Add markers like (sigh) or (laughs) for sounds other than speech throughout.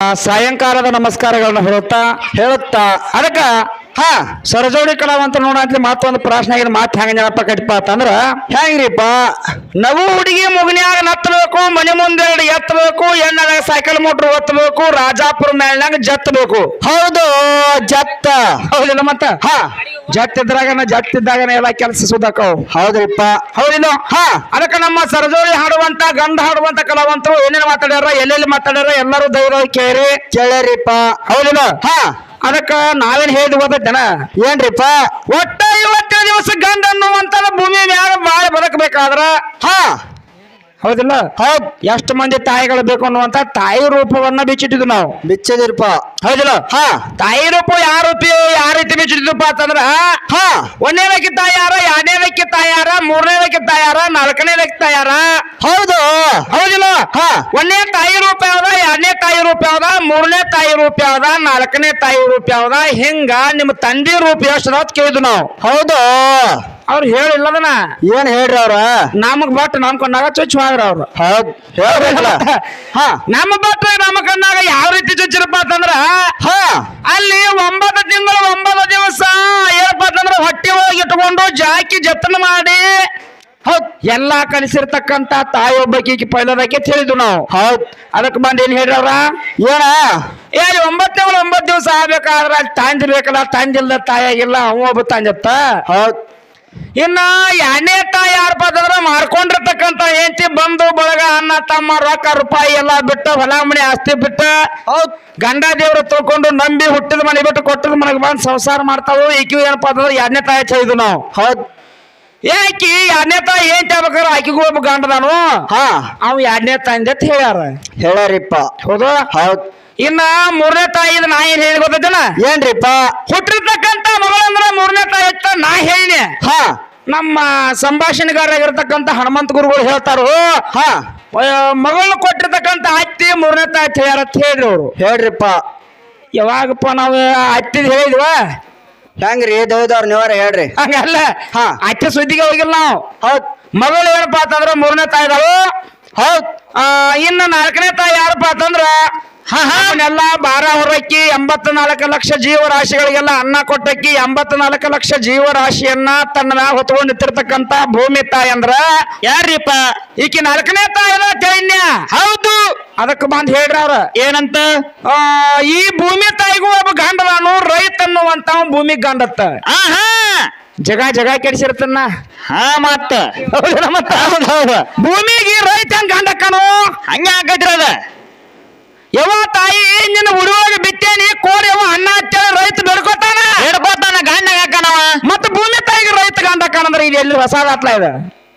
ಸಾಯಂಕಾಲದ ನಮಸ್ಕಾರಗಳನ್ನು ಹೇಳುತ್ತಾ ಹೇಳುತ್ತಾ ಅದಕ್ಕ ಹಾ. ಸರಜೋಡಿ ಕಲಾವಂತ ನೋಡಂತ ಮತ್ತೊಂದು ಪ್ರಶ್ನೆ ಆಗಿದೆ ಮಾತು ಹೆಂಗ ನೆನಪ ಕಟ್ಟಿಪ ಅಂತಂದ್ರ ಹೆಂಗ್ರಿಪ್ಪ? ನವು ಹುಡುಗಿ ಮುಗನ್ಯಾಗ ನತ್ತಬೇಕು ಮನೆ ಮುಂದೆ ಎರಡು ಎತ್ತಬೇಕು ಎಣ್ಣಾಗ ಸೈಕಲ್ ಮೋಟ್ರ್ ಒತ್ತಬೇಕು ರಾಜಾಪುರ ಮೇಲ್ನಾಗ ಜತ್ತಬೇಕು. ಹೌದು ಜತ್ತ. ಹೌದಿಲ್ಲ ಮತ್ತ? ಹಾ. ಜತ್ತಿದ್ರಾಗ ಜತ್ತಿದ್ದಾಗ ಎಲ್ಲ ಕೆಲಸ ಸುಧಾಕವು ಹೌದ್ರಿಪ್ಪ. ಹೌದಿಲ್ಲ? ಹಾ. ಅದಕ್ಕೆ ನಮ್ಮ ಸರಜೋಳಿ ಹಾಡುವಂತ ಗಂಧ ಹಾಡುವಂತ ಕಲಾವಂತರು ಏನೇನು ಮಾತಾಡ್ಯಾರ ಎಲ್ಲೆಲ್ಲಿ ಮಾತಾಡ್ಯಾರ ಎಲ್ಲರೂ ದೈವ ಕೇಳಿ ಕೇಳ್ಯಾರಿಪ್ಪ. ಹೌದಿಲ್ಲ? ಹಾ. ಅದಕ್ಕ ನಾವೇನ್ ಹೇಳಿದ್ ಜನ ಏನ್ರಿಪ್ಪ? ಒಟ್ಟ ಇವತ್ತಿನ ದಿವಸ ಗಂಡ ಅನ್ನುವಂತ ಭೂಮಿ ಮ್ಯಾಗ ಬಾಳ ಬದುಕಬೇಕಾದ್ರ? ಹಾ. ಹೌದಿಲ್ಲ? ಹೌದ್. ಎಷ್ಟು ಮಂದಿ ತಾಯಿಗಳು ಬೇಕು ಅನ್ನುವಂತ ತಾಯಿ ರೂಪವನ್ನ ಬಿಚ್ಚಿಟ್ಟಿದ್ವಿ ನಾವು. ಬಿಚ್ಚದಿರ್ಪ ಹೌದಿಲ್ಲ? ಹಾ. ತಾಯಿ ರೂಪ ಯಾವ ರೂಪಿ ಯಾವ ರೀತಿ ಬಿಚ್ಚಿಟ್ಟಿದ್ವಪ್ಪ ಅಂತಂದ್ರ ಹಾ. ಒಂದನೇದಕ್ಕೆ ತಾಯಾರ ಎರಡನೇದಕ್ಕೆ ತಾಯಾರ ಮೂರನೇದಕ್ಕೆ ತಾಯಾರ ನಾಲ್ಕನೇದಕ್ಕೆ ತಾಯಾರ ಹೌದು. ಹೌದಿಲ್ಲ? ಹಾ. ಒಂದನೇ ತಾಯಿ ರೂಪ ಯಾವ್ದ ಎರಡನೇ ತಾಯಿ ರೂಪ ಯಾವ್ದ ಮೂರನೇ ತಾಯಿ ರೂಪ ಯಾವ್ದ ನಾಲ್ಕನೇ ತಾಯಿ ರೂಪ ಯಾವ್ದ? ಹಿಂಗ ನಿಮ್ಮ ತಂದೆ ರೂಪ ಎಷ್ಟು ಕೇಳಿದ್ವಿ ನಾವು. ಹೌದು. ಅವ್ರು ಹೇಳಿಲ್ಲದನ? ಏನ್ ಹೇಳ್ರಿ ಅವ್ರ? ನಮಗ್ ಬಟ್ ನಮ್ ಕಣ್ಣಾಗ ಚುಚ್ಚು ಮಾಡ್ರ ಅವ್ರು. ಹೌದು. ಹಾ. (laughs) ನಮ್ಮ ಬಟ್ ನಮ್ಮ ಕಣ್ಣಾಗ ಯಾವ ರೀತಿ ಚುಚ್ಚಿರಪ್ಪ ಅಂತಂದ್ರ ಹಾ ಅಲ್ಲಿ ಒಂಬತ್ತು ತಿಂಗಳು ಒಂಬತ್ತು ದಿವಸ ಏನಪ್ಪ ಹೊಟ್ಟೆ ಒಳಗೆ ಇಟ್ಕೊಂಡು ಜಾಕಿ ಜತನ ಮಾಡಿ ಹೌದ್ ಎಲ್ಲಾ ಕಲಿಸಿರ್ತಕ್ಕಂತ ತಾಯಿ ಒಬ್ಬಕಿ ಪೈಲದಕ್ಕೆ ತಿಳಿದು ನಾವು. ಹೌದ್. ಅದಕ್ಕೆ ಬಂದ್ ಏನ್ ಹೇಳ್ರವ್ರ ಏನ? ಏ ಒಂಬತ್ತು ತಿಂಗಳು ಒಂಬತ್ತು ದಿವಸ ಆಗ್ಬೇಕಾದ್ರೆ ಅಲ್ಲಿ ತಂದಿ ಬೇಕಲ್ಲ ತಂದಿಲ್ದ ತಾಯಾಗಿಲ್ಲ ಅವ ಒಬ್ಬ ತಂದಿತ್ತ ಹೌದ್. ಇನ್ನ ಎರಡನೇ ತಾಯಿ ಯಾರಪ್ಪ ಅಂತಂದ್ರೆ ಮಾರ್ಕೊಂಡಿರ್ತಕ್ಕಂತ ಹೆಂಡತಿ ಬಂದು ಬಳಗ ಅಣ್ಣ ತಮ್ಮ ರೊಕ್ಕ ರೂಪಾಯಿ ಎಲ್ಲ ಬಿಟ್ಟು ಹೊಲ ಮನೆ ಆಸ್ತಿ ಬಿಟ್ಟು ಹೌದ್. ಗಂಡ ದೇವ್ರ ತೊಳ್ಕೊಂಡು ನಂಬಿ ಹುಟ್ಟಿದ ಮನೆ ಬಿಟ್ಟು ಕೊಟ್ಟದ ಮನೆಗೆ ಬಂದು ಸಂಸಾರ ಮಾಡ್ತಾವು ಈಕಿ ಏನಪ್ಪಾ ಅಂದ್ರೆ ಎರಡನೇ ತಾಯಿ ಚೈದು ನಾವು. ಹೌದು. ಏಕಿ ಎರಡನೇ ತಾಯಿ ಏನ್ ಆಗ್ಬೇಕಾರ ಆಕಿಗೂ ಒಬ್ಬ ಗಂಡದಾನು ಹಾ. ಅವ್ ಎರಡನೇ ತಾಯಿ ಅಂತ ಹೇಳ್ಯಾರ. ಹೇಳ್ಯಾರಿಪ್ಪ. ಹೌದು? ಹೌದ್. ಇನ್ನ ಮೂರನೇ ತಾಯಿ ನಾ ಏನ್ ಹೇಳಿ ಗೊತ್ತೈತನ? ಏನ್ರಿಪ್ಪ? ಹುಟ್ಟಿರ್ತಕ್ಕಂತ ಮಗಳಂದ್ರ ಮೂರನೇ ತಾಯಿ ಅಂತ ನಾ ಹೇಳಿನಿ ಹ. ನಮ್ಮ ಸಂಭಾಷಣೆಗಾರಾಗಿರ್ತಕ್ಕಂತ ಹನುಮಂತ ಗುರುಗಳು ಹೇಳ್ತಾರು ಹಾ. ಮಗಳನ್ನ ಕೊಟ್ಟಿರ್ತಕ್ಕಂತ ಅತ್ತಿ ಮೂರನೇ ತಾಯಿ ಅಂತ ಹೇಳ್ಯಾರ ಅಂತ ಹೇಳ್ರಿ ಅವ್ರು. ಹೇಳ್ರಿಪ್ಪ. ಯಾವಾಗಪ್ಪ ನಾವು ಅತ್ತಿದ್ ಹೇಳಿದ್ವ? ಹೆಂಗ್ರಿ ದೇವದವ್ರ ನೀವಾರ ಹೇಳ್ರಿ. ಹಂಗಲ್ಲ. ಹಾ. ಅತ್ತೆ ಸುದ್ದಿಗೆ ಹೋಗಿಲ್ಲ ನಾವು. ಹೌದ್. ಮಗಳು ಏನಪ್ಪ ಅಂತಂದ್ರ ಮೂರನೇ ತಾಯಿದಾವು ಹೌದ್. ಆ, ಇನ್ನ ನಾಲ್ಕನೇ ತಾಯಿ ಯಾರಪ್ಪ ಅಂತಂದ್ರ ಅವನ್ನೆಲ್ಲ ಬಾರ ಹೊರಕ್ಕಿ ಎಂಬತ್ ನಾಲ್ಕು ಲಕ್ಷ ಜೀವರಾಶಿಗಳಿಗೆಲ್ಲ ಅನ್ನ ಕೊಟ್ಟಕ್ಕಿ ಎಂಬತ್ ನಾಲ್ಕು ಲಕ್ಷ ಜೀವರಾಶಿಯನ್ನ ತನ್ನ ಮ್ಯಾಗ ಹೊತ್ಕೊಂಡು ನಿಂತಿರ್ತಕ್ಕಂತ ಭೂಮಿ ತಾಯಿ ಅಂದ್ರ ಯಾರೀಪ ಈಕಿ ನಾಲ್ಕನೇ ತಾಯಿ ಅದ ತಿಳಿನ್ಯ ಹೌದು. ಅದಕ್ಕೆ ಬಂದ್ ಹೇಳ್ರ ಅವ್ರ. ಏನಂತ? ಈ ಭೂಮಿ ತಾಯಿಗೂ ಒಬ್ಬ ಗಂಡದಾನು ರೈತ ಅನ್ನುವಂತ ಭೂಮಿ ಗಂಡತ್ತ. ಆಹಾ ಜಗ ಜಗ ಕೆಡಿಸಿರ್ತನ್ನ ಹಾ ಮತ್ತ. ಭೂಮಿಗೆ ರೈತ ಹೆಂಗ್ ಗಂಡಕ್ಕನು ಹಂಗ ಅದ. ಯಾವ ತಾಯಿ ನಿನ್ನ ಹುಡುಗ ಬಿಟ್ಟೇನಿ ಕೋರಿ ಯವ ಅಣ್ಣ ಹಚ್ಚೇಳಿ ರೈತ ಬೆಡ್ಕೋತಾನ. ಹಿಡ್ಕೋತಾನ ಗಂಡ ಹಾಕಣವ ಮತ್ತ ಭೂಮಿ ತಾಯಿಗೆ ರೈತ ಗಂಡಕ್ಕನಂದ್ರ ಇದು ಎಲ್ಲಿ ಹೊಸದಾತ್ಲ ಇದು?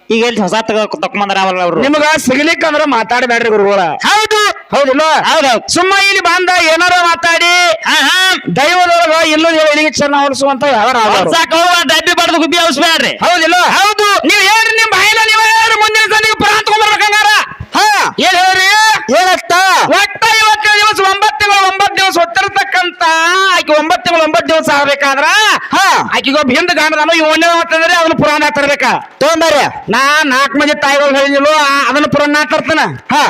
ಈಗ ಎಲ್ಲಿ ಹೊಸ ತಕೊಂಬಂದ್ರ ಅವ್ರು? ನಿಮಗ ಸಿಗ್ಲಿಕ್ಕಂದ್ರ ಮಾತಾಡಬೇಡ್ರಿ ಗುರುಗಳ. ಹೌದು. ಹೌದಿಲ್ಲ ಹೌದೌದು ಸುಮ್ಮ ಇಲ್ಲಿ ಬಂದ ಏನಾರ ಮಾತಾಡಿ. ದೈವದೊಳಗ ಇಲ್ಲೂ ಹೇಳಿಗೆ ಚೆನ್ನ ಹೊಡಿಸುವಂತ ಯಾರು ಸಾಕ ಡಬ್ಬಿ ಬಡ್ದು ಗುಬ್ಬಿ ಔಸ್ಬೇಡ್ರಿ ಹೌದಿಲ್ಲ ಹೌದು. ನೀವ್ ಹೇಳ್ರಿ ನಿಮ್ ಬಾಯಿಲ ನೀವು ಹೇಳ್ರಿ ಮುಂದಿನ ಪ್ರಾಂತ ತಗೊಂಡ್ಬರ್ಬೇಕಂಗಾರ ಹಾ. ಏನ್ ಹೇಳ್ರಿ? ಹೇಳತ್ತ ಒಟ್ಟ ಇವತ್ತು ದಿವಸ ಒಂಬತ್ತು ತಿಂಗಳು ಒಂಬತ್ತು ದಿವಸ ಹೊತ್ತಿರ್ತಕ್ಕಂತ ಆಕೆ ಒಂಬತ್ತು ತಿಂಗಳು ಒಂಬತ್ತು ದಿವಸ ಆಗ್ಬೇಕಾದ್ರ ಹಾ. ಆಕೆಗೆ ಒಬ್ಬ ಹಿಂದ ಗಾಂಡದಾನು ಇವನೇ ಅಂತಂದ್ರೆ ಅದನ್ನ ಪುರಾಣ ತರ್ಬೇಕ. ತೊಗೊಂಬರ್ರಿ ನಾ ನಾಲ್ಕು ಮಂದಿ ತಾಯಿಗಳು ಹೇಳಿದ್ರು ಅದನ್ನ ಪುರಾಣ ತರ್ತಾನ. ಹಾ.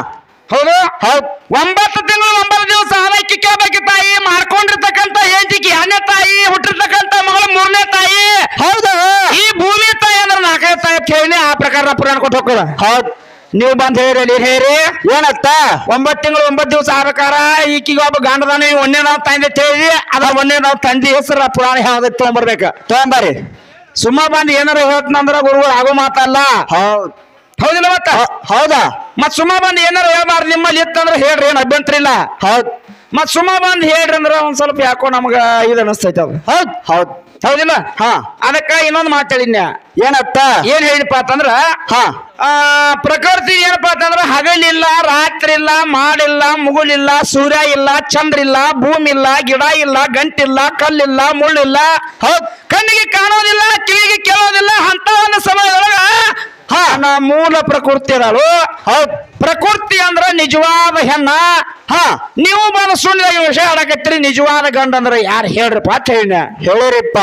ಹೌದು? ಹೌದು. ಒಂಬತ್ತು ತಿಂಗಳು ಒಂಬತ್ತು ದಿವಸ ಆದಕ್ಕೆ ಕೇಳಬೇಕು ತಾಯಿ ಮಾಡ್ಕೊಂಡಿರ್ತಕ್ಕಂತ ಹೆಂಡತಿಗೆ ಎರಡನೇ ತಾಯಿ ಹುಟ್ಟಿರ್ತಕ್ಕಂತ ಮಗಳು ಮೂರನೇ ತಾಯಿ. ಹೌದು. ಈ ಭೂಮಿ ತಾಯಿ ಅಂದ್ರೆ ನಾಲ್ಕನೇ ತಾಯಿ ಕೇಳಿ ಆ ಪ್ರಕಾರ ಪುರಾಣ ಕೊಟ್ಟು ಹೋಗ್ತದ ಹೌದ್. ನೀವು ಬಂದ್ ಹೇಳಿ ಹೇರಿ ಏನತ್ತ? ಒಂಬತ್ತು ತಿಂಗಳು ಒಂಬತ್ತು ದಿವಸ ಆಗ್ಬೇಕಾರ ಈಕಿಗೆ ಒಬ್ಬ ಗಂಡದಾನ ಒಂದೇ ನಾವು ತಂದೆ ಹೇಳಿ ಅದ ಒಂದೇ ನಾವು ತಂದಿ ಹೆಸರು ಪುರಾಣ ಯಾವ್ದು ತಗೊಂಬರ್ಬೇಕು. ತೊಗೊಂಬರ್ರಿ. ಸುಮ್ಮ ಬಂದ್ ಏನಾರ ಹೇಳ್ತಂದ್ರ ಗುರುಗಳು ಆಗೋ ಮಾತಲ್ಲ. ಹೌದ್. ಹೌದಿಲ್ಲ ಮತ್ತ? ಹೌದಾ? ಮತ್ ಸುಮ್ಮ ಬಂದ್ ಏನಾರ ಹೇಳ್ಬಾರ್ದು ನಿಮ್ಮಲ್ಲಿ ಇತ್ತಂದ್ರ ಹೇಳ್ರಿ ಏನ್ ಅಭ್ಯಂತರ ಇಲ್ಲ. ಹೌದ್. ಮತ್ ಸುಮ್ಮ ಬಂದ್ ಹೇಳ್ರಿ ಅಂದ್ರ ಒಂದ್ ಸ್ವಲ್ಪ ಯಾಕೋ ನಮ್ಗ ಇದು ಅನಸ್ತೈತೆ ಅದು. ಹೌದ್. ಹೌದ್. ಹೌದಿಲ್ಲ? ಹಾ. ಅದಕ್ಕ ಇನ್ನೊಂದು ಮಾತಾಡಿನ್ಯ ಏನತ್ತ? ಏನ್ ಹೇಳಿದಪ್ಪ ಅಂತಂದ್ರ ಹಾ. ಆ ಪ್ರಕೃತಿ ಏನಪ್ಪಾ ಅಂತಂದ್ರ ಹಗಲಿಲ್ಲ ರಾತ್ರಿ ಇಲ್ಲ ಮಾಡಿಲ್ಲ ಮುಗುಲಿಲ್ಲ ಸೂರ್ಯ ಇಲ್ಲ ಚಂದ್ರ ಇಲ್ಲ ಭೂಮಿ ಇಲ್ಲ ಗಿಡ ಇಲ್ಲ ಗಂಟಿಲ್ಲ ಕಲ್ಲಿಲ್ಲ ಮುಳ್ಳಿಲ್ಲ. ಹೌದ್. ಕಣ್ಣಿಗೆ ಕಾಣೋದಿಲ್ಲ ಕಿವಿಗೆ ಕೇಳೋದಿಲ್ಲ ಅಂತ ಒಂದು ಸಮಯದೊಳಗ ಹಾ. ನಾ ಮೂಲ ಪ್ರಕೃತಿ ಅದಾಳು. ಹೌದ್. ಪ್ರಕೃತಿ ಅಂದ್ರ ನಿಜವಾದ ಹೆಣ್ಣ. ಹಾ. ನೀವು ಬಂದ ಸುಳ್ಳಿದಾಗ ವಿಷಯ ಆಡಕತ್ತೀರಿ ನಿಜವಾದ ಗಂಡ ಅಂದ್ರೆ ಯಾರು ಹೇಳ್ರಿಪ್ಪ ಅಂತ ಹೇಳಿನ. ಹೇಳಿರಿಪ್ಪ.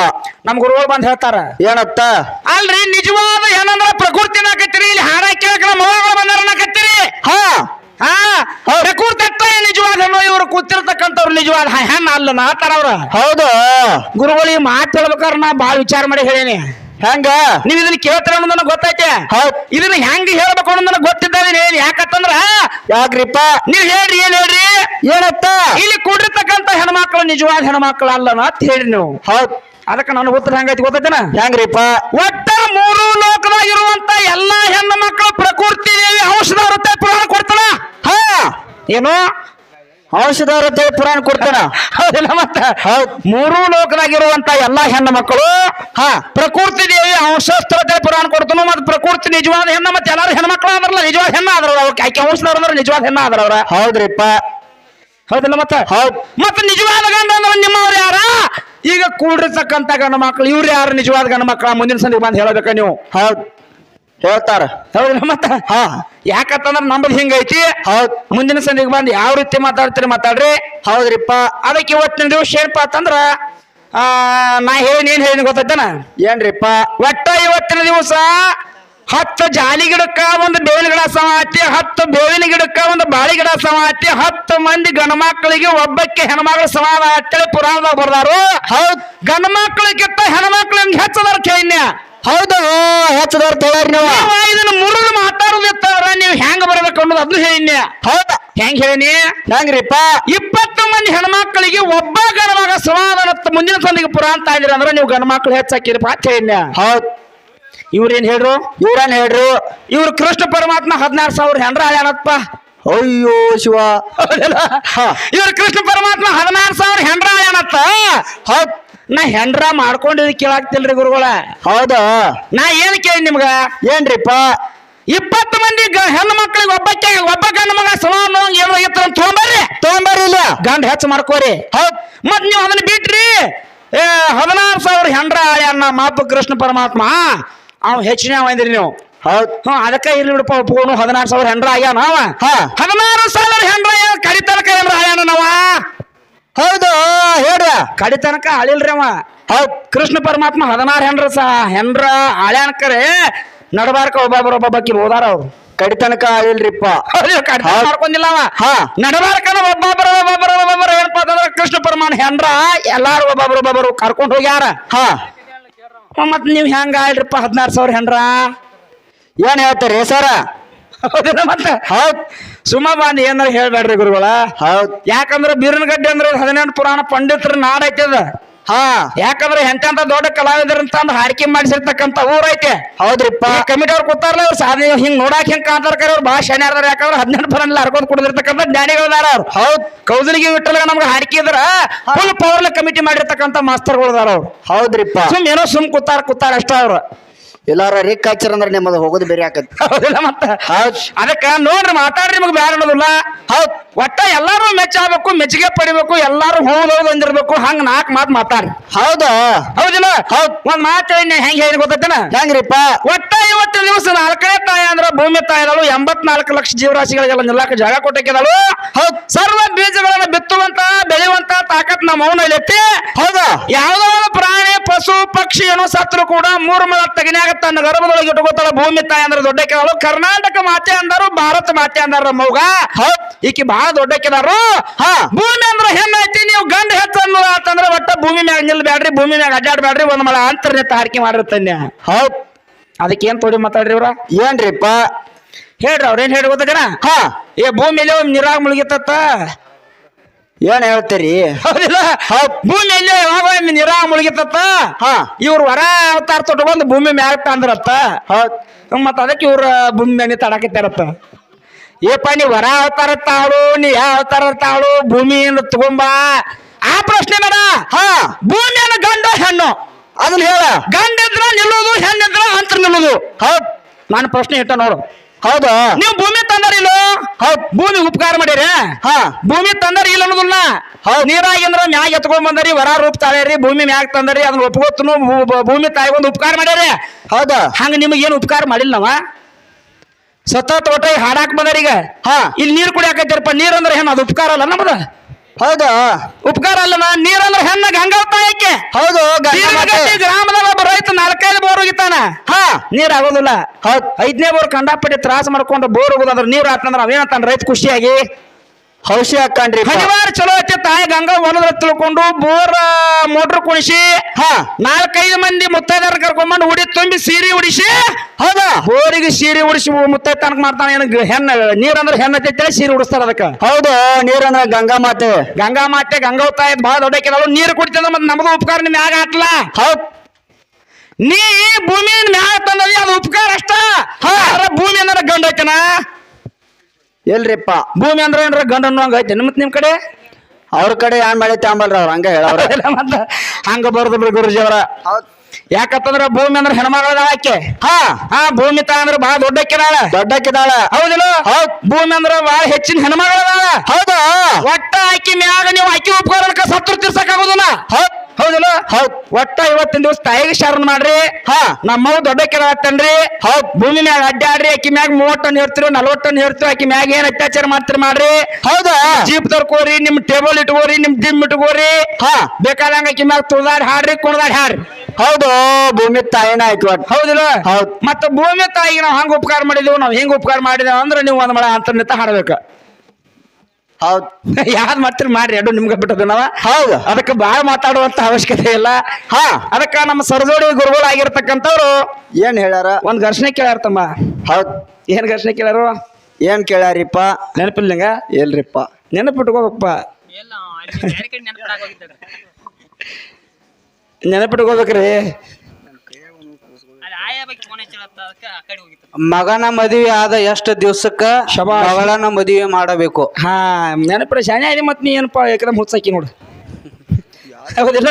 ನಮ್ ಗುರುಗಳು ಬಂದ್ ಹೇಳ್ತಾರ. ಏನತ್ತ? ಅಲ್ರಿ ನಿಜವಾದ ಹೆಣ್ಣಂದ್ರೆ ಪ್ರಕೃತಿ ನಾಕತ್ತೀರಿ ಇಲ್ಲಿ ಹಾಡ ಕೇಳಕ ನಮ್ಮ ಮಗಳು ಬಂದಾರ ನಾಕತ್ತೀರಿ ಹಾ. ಹಾ. ಪ್ರಕೃತಿ ನಿಜವಾದ ಹೆಣ್ಣು. ಇವ್ರು ಕೂತಿರ್ತಕ್ಕಂಥವ್ರು ನಿಜವಾದ ಹೆಣ್ಣ ಅಲ್ಲ ನಾತಾರ ಅವ್ರ. ಹೌದು. ಗುರುಗಳಿಗೆ ಮಾತು ಹೇಳ್ಬೇಕಾದ್ರೆ ನಾ ಭಾಳ ವಿಚಾರ ಮಾಡಿ ಹೇಳೀನಿ. ಹೆಂಗ? ನೀವ್ ಇದನ್ನ ಕೇಳ್ತಾರ ಅನ್ನೋದು ನನಗೆ ಗೊತ್ತೈತೆ. ಹೌದ್. ಇದನ್ನ ಹೆಂಗ್ ಹೇಳ್ಬೇಕು ಅನ್ನೋದು ನನಗೆ ಗೊತ್ತಿದ್ದಾನೆ ಹೇಳಿ ಯಾಕಂತಂದ್ರ ಯಾಕ್ರಿಪ್ಪ? ನೀವ್ ಹೇಳ್ರಿ ಏನ್ ಹೇಳ್ರಿ? ಏನತ್ತ? ಇಲ್ಲಿ ಕೂಡಿರ್ತಕ್ಕಂತ ಹೆಣ್ಮಕ್ಳು ನಿಜವಾದ ಹೆಣ್ಮಕ್ಳು ಅಲ್ಲ ಅಂತ ಹೇಳಿ ನೀವು. ಹೌದ್. ಅದಕ್ಕೆ ನಾನು ಉತ್ತರ ಹೆಂಗೈತಿ ಗೊತ್ತೈತೆನ? ಹೆಂಗ್ರಿಪ್ಪ? ಒಟ್ಟ ಮೂರು ಲೋಕದಾಗಿರುವಂತ ಎಲ್ಲಾ ಹೆಣ್ಣು ಮಕ್ಕಳು ಪ್ರಕೃತಿ ದೇವಿ ಔಷಧ ಇರುತ್ತೆ ಪುರಾಣ ಕೊಡ್ತಾನ? ಹ. ಏನು? ಔಷಧ ಪುರಾಣ ಕೊಡ್ತಾನ. ಹೌದಿಲ್ಲ ಮತ್ತ? ಹೌದ್. ಮೂರು ಲೋಕನಾಗಿರುವಂತ ಎಲ್ಲಾ ಹೆಣ್ಣು ಮಕ್ಕಳು ಹಾ. ಪ್ರಕೃತಿ ದೇವಿ ಔಷಧ ಪುರಾಣ ಕೊಡ್ತಾನು ಮತ್ತೆ ಪ್ರಕೃತಿ ನಿಜವಾದ ಹೆಣ್ಣ ಮತ್ತೆ ಎಲ್ಲಾರು ಹೆಣ್ಮಕ್ಳು ಅಂದ್ರಲ್ಲ ನಿಜವಾದ ಹೆಣ್ಣ ಆದ್ರ ಅವ್ರ ಆಕೆ ಔಷಧ ಅಂದ್ರೆ ನಿಜವಾದ ಹೆಣ್ಣ ಆದ್ರ ಅವ್ರ ಹೌದ್ರಿಪ್ಪ. ಹೌದಿಲ್ಲ ಮತ್ತ? ಹೌದ್. ಮತ್ತೆ ನಿಜವಾದ ಗಂಡ ಅಂದ್ರೆ ನಿಮ್ಮವ್ರು ಯಾರ? ಈಗ ಕೂಡಿರ್ತಕ್ಕಂಥ ಗಂಡು ಮಕ್ಕಳು ಇವ್ರು ಯಾರು ನಿಜವಾದ ಗಂಡ ಮಕ್ಕಳ ಮುಂದಿನ ಸಂದಿಗೆ ಬಂದು ಹೇಳಬೇಕ ನೀವು. ಹೌದ್. ಹೇಳ್ತಾರ. ಹೌದ್ರಿ ಮತ್ತ ಹಾ. ಯಾಕಂತಂದ್ರ ನಮ್ಮದು ಹಿಂಗೈತಿ ಹೌದ್. ಮುಂದಿನ ಸಂದಿಗೆ ಬಂದು ಯಾವ ರೀತಿ ಮಾತಾಡ್ತೀರಿ ಮಾತಾಡ್ರಿ? ಹೌದ್ರಿಪ್ಪ. ಅದಕ್ಕೆ ಇವತ್ತಿನ ದಿವಸ ಏನಪ್ಪ ಅಂತಂದ್ರ ಆ, ನಾ ಹೇಳಿ ಏನ್ ಹೇಳಿ ಗೊತ್ತೈತನ? ಏನ್ರಿಪ್ಪ? ಒಟ್ಟ ಇವತ್ತಿನ ದಿವಸ ಹತ್ತು ಜಾಲಿ ಗಿಡಕ್ಕ ಒಂದು ಬೇವಿನ ಗಿಡ ಸಮಾತಿ ಹತ್ತು ಬೇವಿನ ಗಿಡಕ್ಕ ಒಂದು ಬಾಳಿ ಗಿಡ ಸಮಾತಿ ಹತ್ತು ಮಂದಿ ಗಂಡ ಮಕ್ಕಳಿಗೆ ಒಬ್ಬಕ್ಕೆ ಹೆಣ್ಮಕ್ಳು ಸಮಾನ ಅಂತೇಳಿ ಪುರಾಣದಾಗ ಬರ್ದಾರು. ಹೌದ್. ಗಂಡ ಮಕ್ಕಳಿಗಿಂತ ಹೆಣ್ಮಕ್ಳು ಹೆಂಗ್ ಹೆಚ್ಚದಾರ ಚೈನ್ಯ ಹೌದು ಹೆಚ್ಚದವ್ರ ತಗೊಳ್ರಿ ನೀವು. ನೀವು ಇದನ್ನ ಮುರಿದು ಮಾತಾಡೋದಿತ್ತಾರ ನೀವು ಹೆಂಗೆ ಬರ್ಬೇಕು ಅನ್ನೋದು ಅದನ್ನು ಹೇಳಿನ್ಯ ಹೌದ. ಹೆಂಗ್ ಹೇಳಿನಿ ಹೆಂಗ್ರಿಪ್ಪ? ಇಪ್ಪತ್ತು ಮಂದಿ ಹೆಣ್ಮಕ್ಳಿಗೆ ಒಬ್ಬ ಗಣಮಗ ಸಮಾಧಾನ ಮುಂದಿನ ಸಂದಿಗೆ ಅಂತ ಇದ್ರಿ ಅಂದ್ರೆ ನೀವು ಗಂಡ್ಮಕ್ಳು ಹೆಚ್ಚಾಕಿರಿ ಪಾಠ ಹೌದು ಹೌದ್. ಇವ್ರೇನ್ ಹೇಳ್ರು? ಇವ್ರೇನ್ ಹೇಳ್ರು? ಇವ್ರು ಕೃಷ್ಣ ಪರಮಾತ್ಮ ಹದಿನಾರು ಸಾವಿರ ಹೆಂಡ್ರ ಆಳ್ಯಾನಪ್ಪ ಅಯ್ಯೋ ಶಿವ. ಇವ್ರು ಕೃಷ್ಣ ಪರಮಾತ್ಮ ಹದಿನಾರು ಸಾವಿರ ಹೆಂಡ್ರ ಹೌದು ಹೌದ್. ನಾ ಹೆಂಡ್ರ ಮಾಡ್ಕೊಂಡಿದ್ ಕೇಳಾಕ್ತಿಲ್ರಿ ಗುರುಗಳ. ಹೌದ? ನಾ ಏನ್ ಕೇಳಿ ನಿಮ್ಗ? ಏನ್ರಿಪ್ಪ? ಇಪ್ಪತ್ತು ಮಂದಿ ಗ- ಹೆಣ್ಣು ಮಕ್ಳಿಗೆ ಒಬ್ಬಕ್ಕೆ ಒಬ್ಬ ಗಂಡ ಮಗ ಸಮಾನ ತೊಗೊಂಬರ್ರಿ ತೊಗೊಂಬರ್ರಿ. ತೊಗೊಂಬರ್ರಿ ಇಲ್ಲ. ಗಂಡ ಹೆಚ್ಚು ಮಾಡ್ಕೋರಿ. ಹೌದ್. ಮತ್ ನೀವು ಅದನ್ನ ಬಿಟ್ರಿ. ಏ ಹದಿನಾರು ಸಾವಿರ ಹೆಂಡ್ರ ಅಣ್ಣ ಮಾಪು ಕೃಷ್ಣ ಪರಮಾತ್ಮ. ಅವ್ ಹೆಚ್ಚಿನ ಅಂದ್ರಿ ನೀವು. ಹೌದ್. ಹ್ಞೂ ಅದಕ್ಕೆ ಇರ್ಲಿ ಬಿಡಪ್ಪ ಒಪ್ಕೊಂಡು ಹದಿನಾರು ಸಾವಿರ ಹೆಂಡ್ರ ಆಗ್ಯಾನ ಅವ. ಹಾ. ಹದಿನಾರು ಸಾವಿರ ಹೆಂಡ್ರ ಕಡಿತನಕ ಹೆಂಡ್ರ ಆಗ್ಯಾನ ನಾವ? ಹೌದು ಹೇಳ್ರ. ಕಡಿತನಕ ಅಳಿಲ್ರಿ ಅವ. ಹೌದ್. ಕೃಷ್ಣ ಪರಮಾತ್ಮ ಹದಿನಾರು ಹೆಣ್ರ ಸ ಹೆಣ್ರ ಆಳ್ಯಾನಕರೆ ನಡಬಾರ್ಕ ಒಬ್ಬೊಬ್ರು ಒಬ್ಬೊಬ್ಬಕಿ ಹೋದಾರ ಅವ್ರು. ಕಡಿತನಕ ಹೌದ್. ಮಾಡ್ಕೊಂಡಿಲ್ಲ ಅವ. ಹಾ. ನಡಬಾರ್ಕನ ಒಬ್ಬೊಬ್ಬರ ಒಬ್ಬೊಬ್ಬರು ಒಬ್ಬೊಬ್ಬರು ಏನಪ್ಪ ಅಂದ್ರೆ ಕೃಷ್ಣ ಪರಮಾನ್ ಹೆಂಡ್ರ ಎಲ್ಲಾರು ಒಬ್ಬೊಬ್ಬರು ಒಬ್ಬೊಬ್ರು ಕರ್ಕೊಂಡು ಹೋಗ್ಯಾರ. ಹಾ. ಮತ್ ನೀವ್ ಹೆಂಗ ಆಳ್ರಿಪ್ಪ ಹದಿನಾರು ಸಾವಿರ ಹೆಂಡ್ರ ಏನ್ ಹೇಳ್ತಾರೆ ಸರ? ಹೌದಿಲ್ಲ ಮತ್ತೆ? ಹೌದ್. ಸುಮ್ಮ ಬಂದ್ ಏನಾರ ಹೇಳ್ಬೇಡ್ರಿ ಗುರುಗಳ? ಹೌದ್. ಯಾಕಂದ್ರೆ ಬೀರನಗಡ್ಡೆ ಅಂದ್ರೆ ಹದಿನೆಂಟು ಪುರಾಣ ಪಂಡಿತರ ನಾಡ್ ಐತದ. ಹಾ. ಯಾಕಂದ್ರೆ ಎಂತೆಂತ ದೊಡ್ಡ ಕಲಾವಿದ್ರ ಅಂತ ಅಂದ್ ಹಾರಿಕೆ ಮಾಡಿಸಿರ್ತಕ್ಕಂತ ಊರೈತೆ ಹೌದ್ರಿಪ್ಪ. ಕಮಿಟಿ ಅವ್ರು ಕೂತಾರಲ್ಲ ಅವ್ರು ಸಾಧನೆ ಹಿಂಗ್ ನೋಡಾಕ್ ಹಿಂಗ್ ಕಾಂತಾರ ಕರೆ ಅವ್ರು ಭಾಳ ಶನಿ ಅದಾರ ಯಾಕಂದ್ರೆ ಹದಿನೆಂಟು ಪುರಾಣ ಹರ್ಕೊಂಡ್ ಕುಡಿದಿರ್ತಕ್ಕಂಥ ಜ್ಞಾನಿಗಳದಾರ ಅವ್ರು. ಹೌದ್. ಕೌದಲಿಗೆ ವಿಠಲ್ಗ ನಮ್ಗೆ ಹಾರಿಕೆ ಇದ್ರ ಫುಲ್ ಪವರ್ಲ ಕಮಿಟಿ ಮಾಡಿರ್ತಕ್ಕಂಥ ಮಾಸ್ತರ್ಗಳದಾರ ಅವ್ರು. ಹೌದ್ರಿಪ್ಪ. ಸುಮ್ ಏನೋ ಸುಮ್ ಕೂತಾರ ಕೂತಾರ ಅಷ್ಟ ಅವ್ರು. ಎಲ್ಲಾರ ರಿಕ್ ಹಚ್ಚರ ಅಂದ್ರೆ ನಿಮ್ಮದು ಹೋಗೋದು ಬೇರೆ ಆಕತಿ. ಹೌದಿಲ್ಲ ಮತ್ತ? ಹೌದ್. ಅದಕ್ಕ ನೋಡ್ರಿ ಮಾತಾಡ್ರಿ ನಿಮಗೆ ಬ್ಯಾಡ ಅನ್ನೋದಿಲ್ಲ. ಹೌದ್. ಒಟ್ಟ ಎಲ್ಲಾರು ಮೆಚ್ಚಾಗಬೇಕು ಮೆಚ್ಚುಗೆ ಪಡಿಬೇಕು ಎಲ್ಲಾರು ಹೋಗ್ ಹೌದ್ ಅಂದಿರ್ಬೇಕು ಹಂಗ ನಾಲ್ಕು ಮಾತು ಮಾತಾಡ್ರಿ. ಹೌದಾ? ಹೌದಿಲ್ಲ? ಹೌದ್. ಒಂದ್ ಮಾತು ಹೆಂಗ್ ಹೇಳಿ ಗೊತ್ತೇನ ಹೆಂಗ್ರಿಪ್ಪ? ಒಟ್ಟ ಇವತ್ತಿನ ದಿವಸ ನಾಲ್ಕನೇ ತಾಯಿ ಅಂದ್ರ ಭೂಮಿ ತಾಯಿದಳು ಎಂಬತ್ನಾಲ್ಕು ಲಕ್ಷ ಜೀವರಾಶಿಗಳಿಗೆಲ್ಲ ನಿಲ್ಲಕ ಜಾಗ ಕೊಟ್ಟಿದ್ದಳು ಹೌದ್. ಸರ್ವ ಬೀಜಗಳನ್ನ ಬಿತ್ತುವಂತ ಬೆಳೆಯುವಂತ ತಾಕತ್ ನಮ್ಮ ಮೌನೈತಿ ಹೌದಾ? ಯಾವ್ದೋ ಒಂದು ಪ್ರಾಣಿ ಪಶು ಪಕ್ಷಿ ಏನೋ ಸತ್ರು ಕೂಡ ಮೂರು ಮಳ ತಗನ್ಯಾಗ ತನ್ನ ಗರ್ಭದೊಳಗೆ ಇಟ್ಕೋತಾಳ ಭೂಮಿ ತಾಯಿ ಅಂದ್ರೆ ದೊಡ್ಡ ಕೇಳಲು ಕರ್ನಾಟಕ ಮಾತೆ ಅಂದರು ಭಾರತ ಮಾತೆ ಅಂದಾರ ಮೌಗ. ಹೌದ್. ಈಕಿ ಬಹಳ ದೊಡ್ಡ ಕೆದಾರು ಹಾ. ಭೂಮಿ ಅಂದ್ರೆ ಹೆಣ್ಣೈತಿ ನೀವು ಗಂಡ ಹೆಚ್ಚು ಅಂತಂದ್ರೆ ಒಟ್ಟ ಭೂಮಿ ಮ್ಯಾಗ ಬ್ಯಾಡ್ರಿ ಭೂಮಿ ಮ್ಯಾಗ ಅಡ್ಡಾಡ್ಬೇಡ್ರಿ ಒಂದ್ ಮಳ ಅಂತರ್ನೆತ್ತ ಹಾರಿಕೆ ಮಾಡಿರ್ತನ್ಯ ಹೌದ್. ಅದಕ್ಕೆ ಏನ್ ತೋಡಿ ಮಾತಾಡ್ರಿ ಇವ್ರ? ಏನ್ರಿಪ್ಪ? ಹೇಳ್ರಿ ಅವ್ರ ಏನ್ ಹೇಳಿ ಕಣ ಹಾ. ಏ ಭೂಮಿಲಿ ನೀರಾಗ ಮುಳುಗಿತ್ತ ಏನ್ ಹೇಳ್ತೀರಿ? ಹೌದಿಲ್ಲ. ಹೌದ್ ಭೂಮಿಯಲ್ಲಿ ಯಾವಾಗ ಒಮ್ಮೆ ನೀರಾಗ ಮುಳುಗಿತ್ತ ಹಾ. ಇವ್ರು ಹೊರ ಅವತಾರ ತೊಟ್ಕೊಂಡು ಭೂಮಿ ಮ್ಯಾಲ ತಂದ್ರತ್ತ. ಹೌದ್ ಮತ್ತ ಅದಕ್ಕೆ ಇವ್ರ ಭೂಮಿ ಮೇಲೆ ತಡಕತ್ತಾರತ್ತ ಏಪ ನೀ ವರ ಅವತಾರ ತಾಳು ನೀ ಯಾವ ಅವತಾರ ತಾಳು ಭೂಮಿಯಿಂದ ತಗೊಂಬ? ಆ ಪ್ರಶ್ನೆ ಬೇಡ. ಹಾ. ಭೂಮಿಯನ್ನು ಗಂಡ ಹೆಣ್ಣು. ಅದನ್ನ ಹೇಳ. ಗಂಡ ಇದ್ರ ನಿಲ್ಲೋದು ಹೆಣ್ಣಿದ್ರ ಅಂತರ ನಿಲ್ಲೋದು ಹೌದ್ ನಾನು ಪ್ರಶ್ನೆ ಇಟ್ಟ ನೋಡು. ಹೌದಾ? ನೀವು ಭೂಮಿ ತಂದರ ಇಲ್ಲ? ಭೂಮಿ ಉಪಕಾರ ಮಾಡಿರಿ? ಹಾ. ಭೂಮಿ ತಂದರಿ ಇಲ್ಲ ಹೌದು. ಹೌದ್. ನೀರಾಗಿಂದ್ರ ಮ್ಯಾಗ ಎತ್ಕೊಂಡ್ ಬಂದರಿ ವರ ರೂಪ ತಾಳ್ಯಾರಿ ಭೂಮಿ ಮ್ಯಾಗ ತಂದರಿ ಅದನ್ನ ಒಪ್ಕೋತನು ಭೂಮಿ ತಾಯಿಗೊಂದು ಉಪಕಾರ ಮಾಡ್ಯಾರಿ. ಹೌದಾ? ಹಂಗ ನಿಮಗೆ ಏನು ಉಪಕಾರ ಮಾಡಿಲ್ಲ ನಾವ? ಸತ್ತ ತೋಟ ಹಾಡಾಕ್ ಬಂದರೀಗ ಹಾ. ಇಲ್ಲಿ ನೀರ್ ಕುಡಿಯಾಕೈತಿರಪ್ಪ ನೀರ್ ಅಂದ್ರೆ ಏನು ಅದು ಉಪಕಾರ ಅಲ್ಲ ನಮ್ದ? ಹೌದಾ. ಉಪಕಾರ ಅಲ್ಲ ನೀರ್ ಅಂದ್ರೆ ಹೆಣ್ಣ ಗಂಗಾವತಾ ಐಕೆ ಹೌದು ಗ್ರಾಮದ ಒಬ್ಬ ರೈತ ನಾಲ್ಕೈದು ಬೋರ್ ಹೋಗಿತಾನ ಹಾ. ನೀರ್ ಆಗೋದಿಲ್ಲ ಹೌದ್. ಐದನೇ ಬೋರ್ ಕಂಡಾಪಟ್ಟಿ ತ್ರಾಸ ಮಾಡ್ಕೊಂಡು ಬೋರ್ ಹೋಗೋದಂದ್ರೆ ನೀರು ಆತಂದ್ರ ಅವೇನಂತಾನ ರೈತ ಖುಷಿಯಾಗಿ? ಹೌಸಿ ಹಾಕಂಡ್ರಿ ಹನಿವಾರ ಚಲೋ ಐತಿ ತಾಯಿ ಗಂಗಾ ಹೊಲದ ತಿಳ್ಕೊಂಡು ಬೋರ್ ಮೋಟರ್ ಕುಣಿಸಿ ಹಾ. ನಾಲ್ಕೈದು ಮಂದಿ ಮುತ್ತೈದಾರ ಕರ್ಕೊಂಡ್ಬಂದು ಉಡಿ ತುಂಬಿ ಸೀರೆ ಉಡಿಸಿ ಹೌದಾ. ಬೋರಿಗೆ ಸೀರೆ ಉಡಿಸಿ ಮುತ್ತೈ ತನಕ ಮಾಡ್ತಾನೆ ಏನ್ ಹೆಣ್ಣ ನೀರಂದ್ರೆ ಹೆಣ್ಣತ್ತೆ ಸೀರೆ ಉಡಿಸ್ತಾರ ಅದಕ್ಕೆ. ಹೌದು ನೀರಂದ್ರೆ ಗಂಗಾ ಮಾತೆ. ಗಂಗಾ ಮಾತೆ ಗಂಗಾ ತಾಯಿ ಬಹಳ ದೊಡ್ಡಕ್ಕಿದಾಳು ನೀರು ಕುಡಿತಂದ್ರೆ ಮತ್ತೆ ನಮಗೂ ಉಪಕಾರ ನಿಮ್ ಮ್ಯಾಗ ಹಾಕ್ಲ ಹೌದ್. ನೀ ಭೂಮಿ ಮ್ಯಾಗ ತಂದದಿ ಅದು ಉಪಕಾರ ಅಷ್ಟ. ಭೂಮಿ ಅಂದ್ರೆ ಗಂಡ ಐತನ ಎಲ್ರಿಪ್ಪ. ಭೂಮಿ ಅಂದ್ರೆ ಏನ್ರ ಗಂಡ ಹಂಗ ಐತೆ. ನಿಮ್ಮ ನಿಮ್ ಕಡೆ? ಅವ್ರ ಕಡೆ ಏನ್ ಮಾಡೈತೆ ಅಂಬಲ್ರ ಅವ್ರ ಹಂಗ ಹೇಳವ್ರ. ಮತ್ತ ಹಂಗ ಬರ್ದು ಗುರುಜಿ ಅವರ. ಯಾಕಂತಂದ್ರ ಭೂಮಿ ಅಂದ್ರೆ ಹೆಣ್ಮಗಳ ಆಕೆ. ಹಾ. ಹಾ ಭೂಮಿ ತಾ ಅಂದ್ರೆ ಬಹಳ ದೊಡ್ಡಕ್ಕಿದಾಳ. ದೊಡ್ಡಕ್ಕಿದಾಳ. ಹೌದಿಲ್ಲ? ಹೌದ್. ಭೂಮಿ ಅಂದ್ರೆ ಬಹಳ ಹೆಚ್ಚಿನ ಹೆಣ್ಮಗಳದಾಳ. ಹೌದಾ? ಒಟ್ಟ ಆಕಿ ಮ್ಯಾಗ ನೀವು ಆಕಿ ಉಪಕರಣಕ್ಕೆ ಸತ್ರು ತೀರ್ಸಕ್ಕಾಗೋದಿಲ್ಲ ಹೌದ್. ಹೌದಿಲ್ಲ? ಹೌದ್. ಒಟ್ಟ ಇವತ್ತಿನ ದಿವಸ ತಾಯಿಗೆ ಶರಣ ಮಾಡ್ರಿ. ಹಾ. ನಮ್ಮವ್ ದೊಡ್ಡ ಕೆಳತ್ತನ್ರಿ ಹೌದ್. ಭೂಮಿ ಮ್ಯಾಗ ಅಡ್ಡಾಡ್ರಿ ಆಕಿ ಮ್ಯಾಗ ಮೂವತ್ತು ಟನ್ ಹೇಳ್ತಿರೋ ನಲ್ವತ್ತು ಟನ್ ಹೇಳ್ತಿರೋ ಆಕಿ ಮ್ಯಾಗ ಏನ್ ಅತ್ಯಾಚಾರ ಮಾಡ್ತೀರಿ ಮಾಡ್ರಿ. ಹೌದಾ? ಜೀಪ್ ತರ್ಕೋರಿ ನಿಮ್ ಟೇಬಲ್ ಇಟ್ಕೋರಿ ನಿಮ್ ದಿಮ್ ಇಟ್ಕೋರಿ. ಹಾ. ಬೇಕಾದಂಗ ಆಕಿ ಮ್ಯಾಗ ತುಳ್ದಾಡಿ ಹಾಡ್ರಿ ಕುಣದಾಡ್ ಹಾಡ್ರಿ. ಹೌದು ಭೂಮಿ ತಾಯಿನ ಆಯ್ತು ಹೌದಿಲ್ಲ? ಹೌದ್. ಮತ್ತ ಭೂಮಿ ತಾಯಿಗೆ ನಾವು ಹಂಗ ಉಪಕಾರ ಮಾಡಿದೆವು ನಾವು ಹೆಂಗ್ ಉಪಕಾರ ಮಾಡಿದೆವು ಅಂದ್ರೆ ನೀವು ಒಂದ್ ಮಳ ಅಂತರ್ನಿತ ಹಾಡ್ಬೇಕು. ಹೌದ್. (laughs) ಯಾರು ಮಾಡ್ತೀರಿ ಮಾಡ್ರಿ ಎರಡು ನಿಮ್ಗೆ ಬಿಟ್ಟದ ನಾವ ಹೌದು. ಅದಕ್ಕೆ ಬಾಳ ಮಾತಾಡುವಂತ ಅವಶ್ಯಕತೆ ಇಲ್ಲ. ಹಾ. ಅದಕ್ಕ ನಮ್ಮ ಸರ್ಗೋಡು ಗುರುಗಳು ಆಗಿರ್ತಕ್ಕಂಥವ್ರು. ಏನ್ ಹೇಳ್ಯಾರ? ಒಂದ್ ಘರ್ಷಣೆ ಕೇಳ್ಯಾರ ತಮ್ಮ. ಹೌದ್. ಏನ್ ಘರ್ಷಣೆ ಕೇಳ್ಯಾರು? ಏನ್ ಕೇಳ್ಯಾರಿಪ್ಪ? ನೆನಪಿಲ್ಲಂಗ ಎಲ್ರಿಪ್ಪ. ನೆನಪಿಟ್ಕೋಬೇಕಪ್ಪ. ನೆನಪಿಟ್ಕೋಬೇಕ್ರಿ. ಮಗನ ಮದುವೆ ಆದ ಎಷ್ಟು ದಿವ್ಸಕ್ಕ ಶಬಾಷ್. ಮಗಳನ್ನ ಮದುವೆ ಮಾಡಬೇಕು? ಹಾ ನೆನಪ್ರ ಶಾನೆ ಇದೆ ಮತ್ ನೀ ಏನಪ್ಪ ಏಕದಮ್ ಹುಚ್ಚಾಕಿ ನೋಡು. (laughs) ಹೌದಿಲ್ಲ?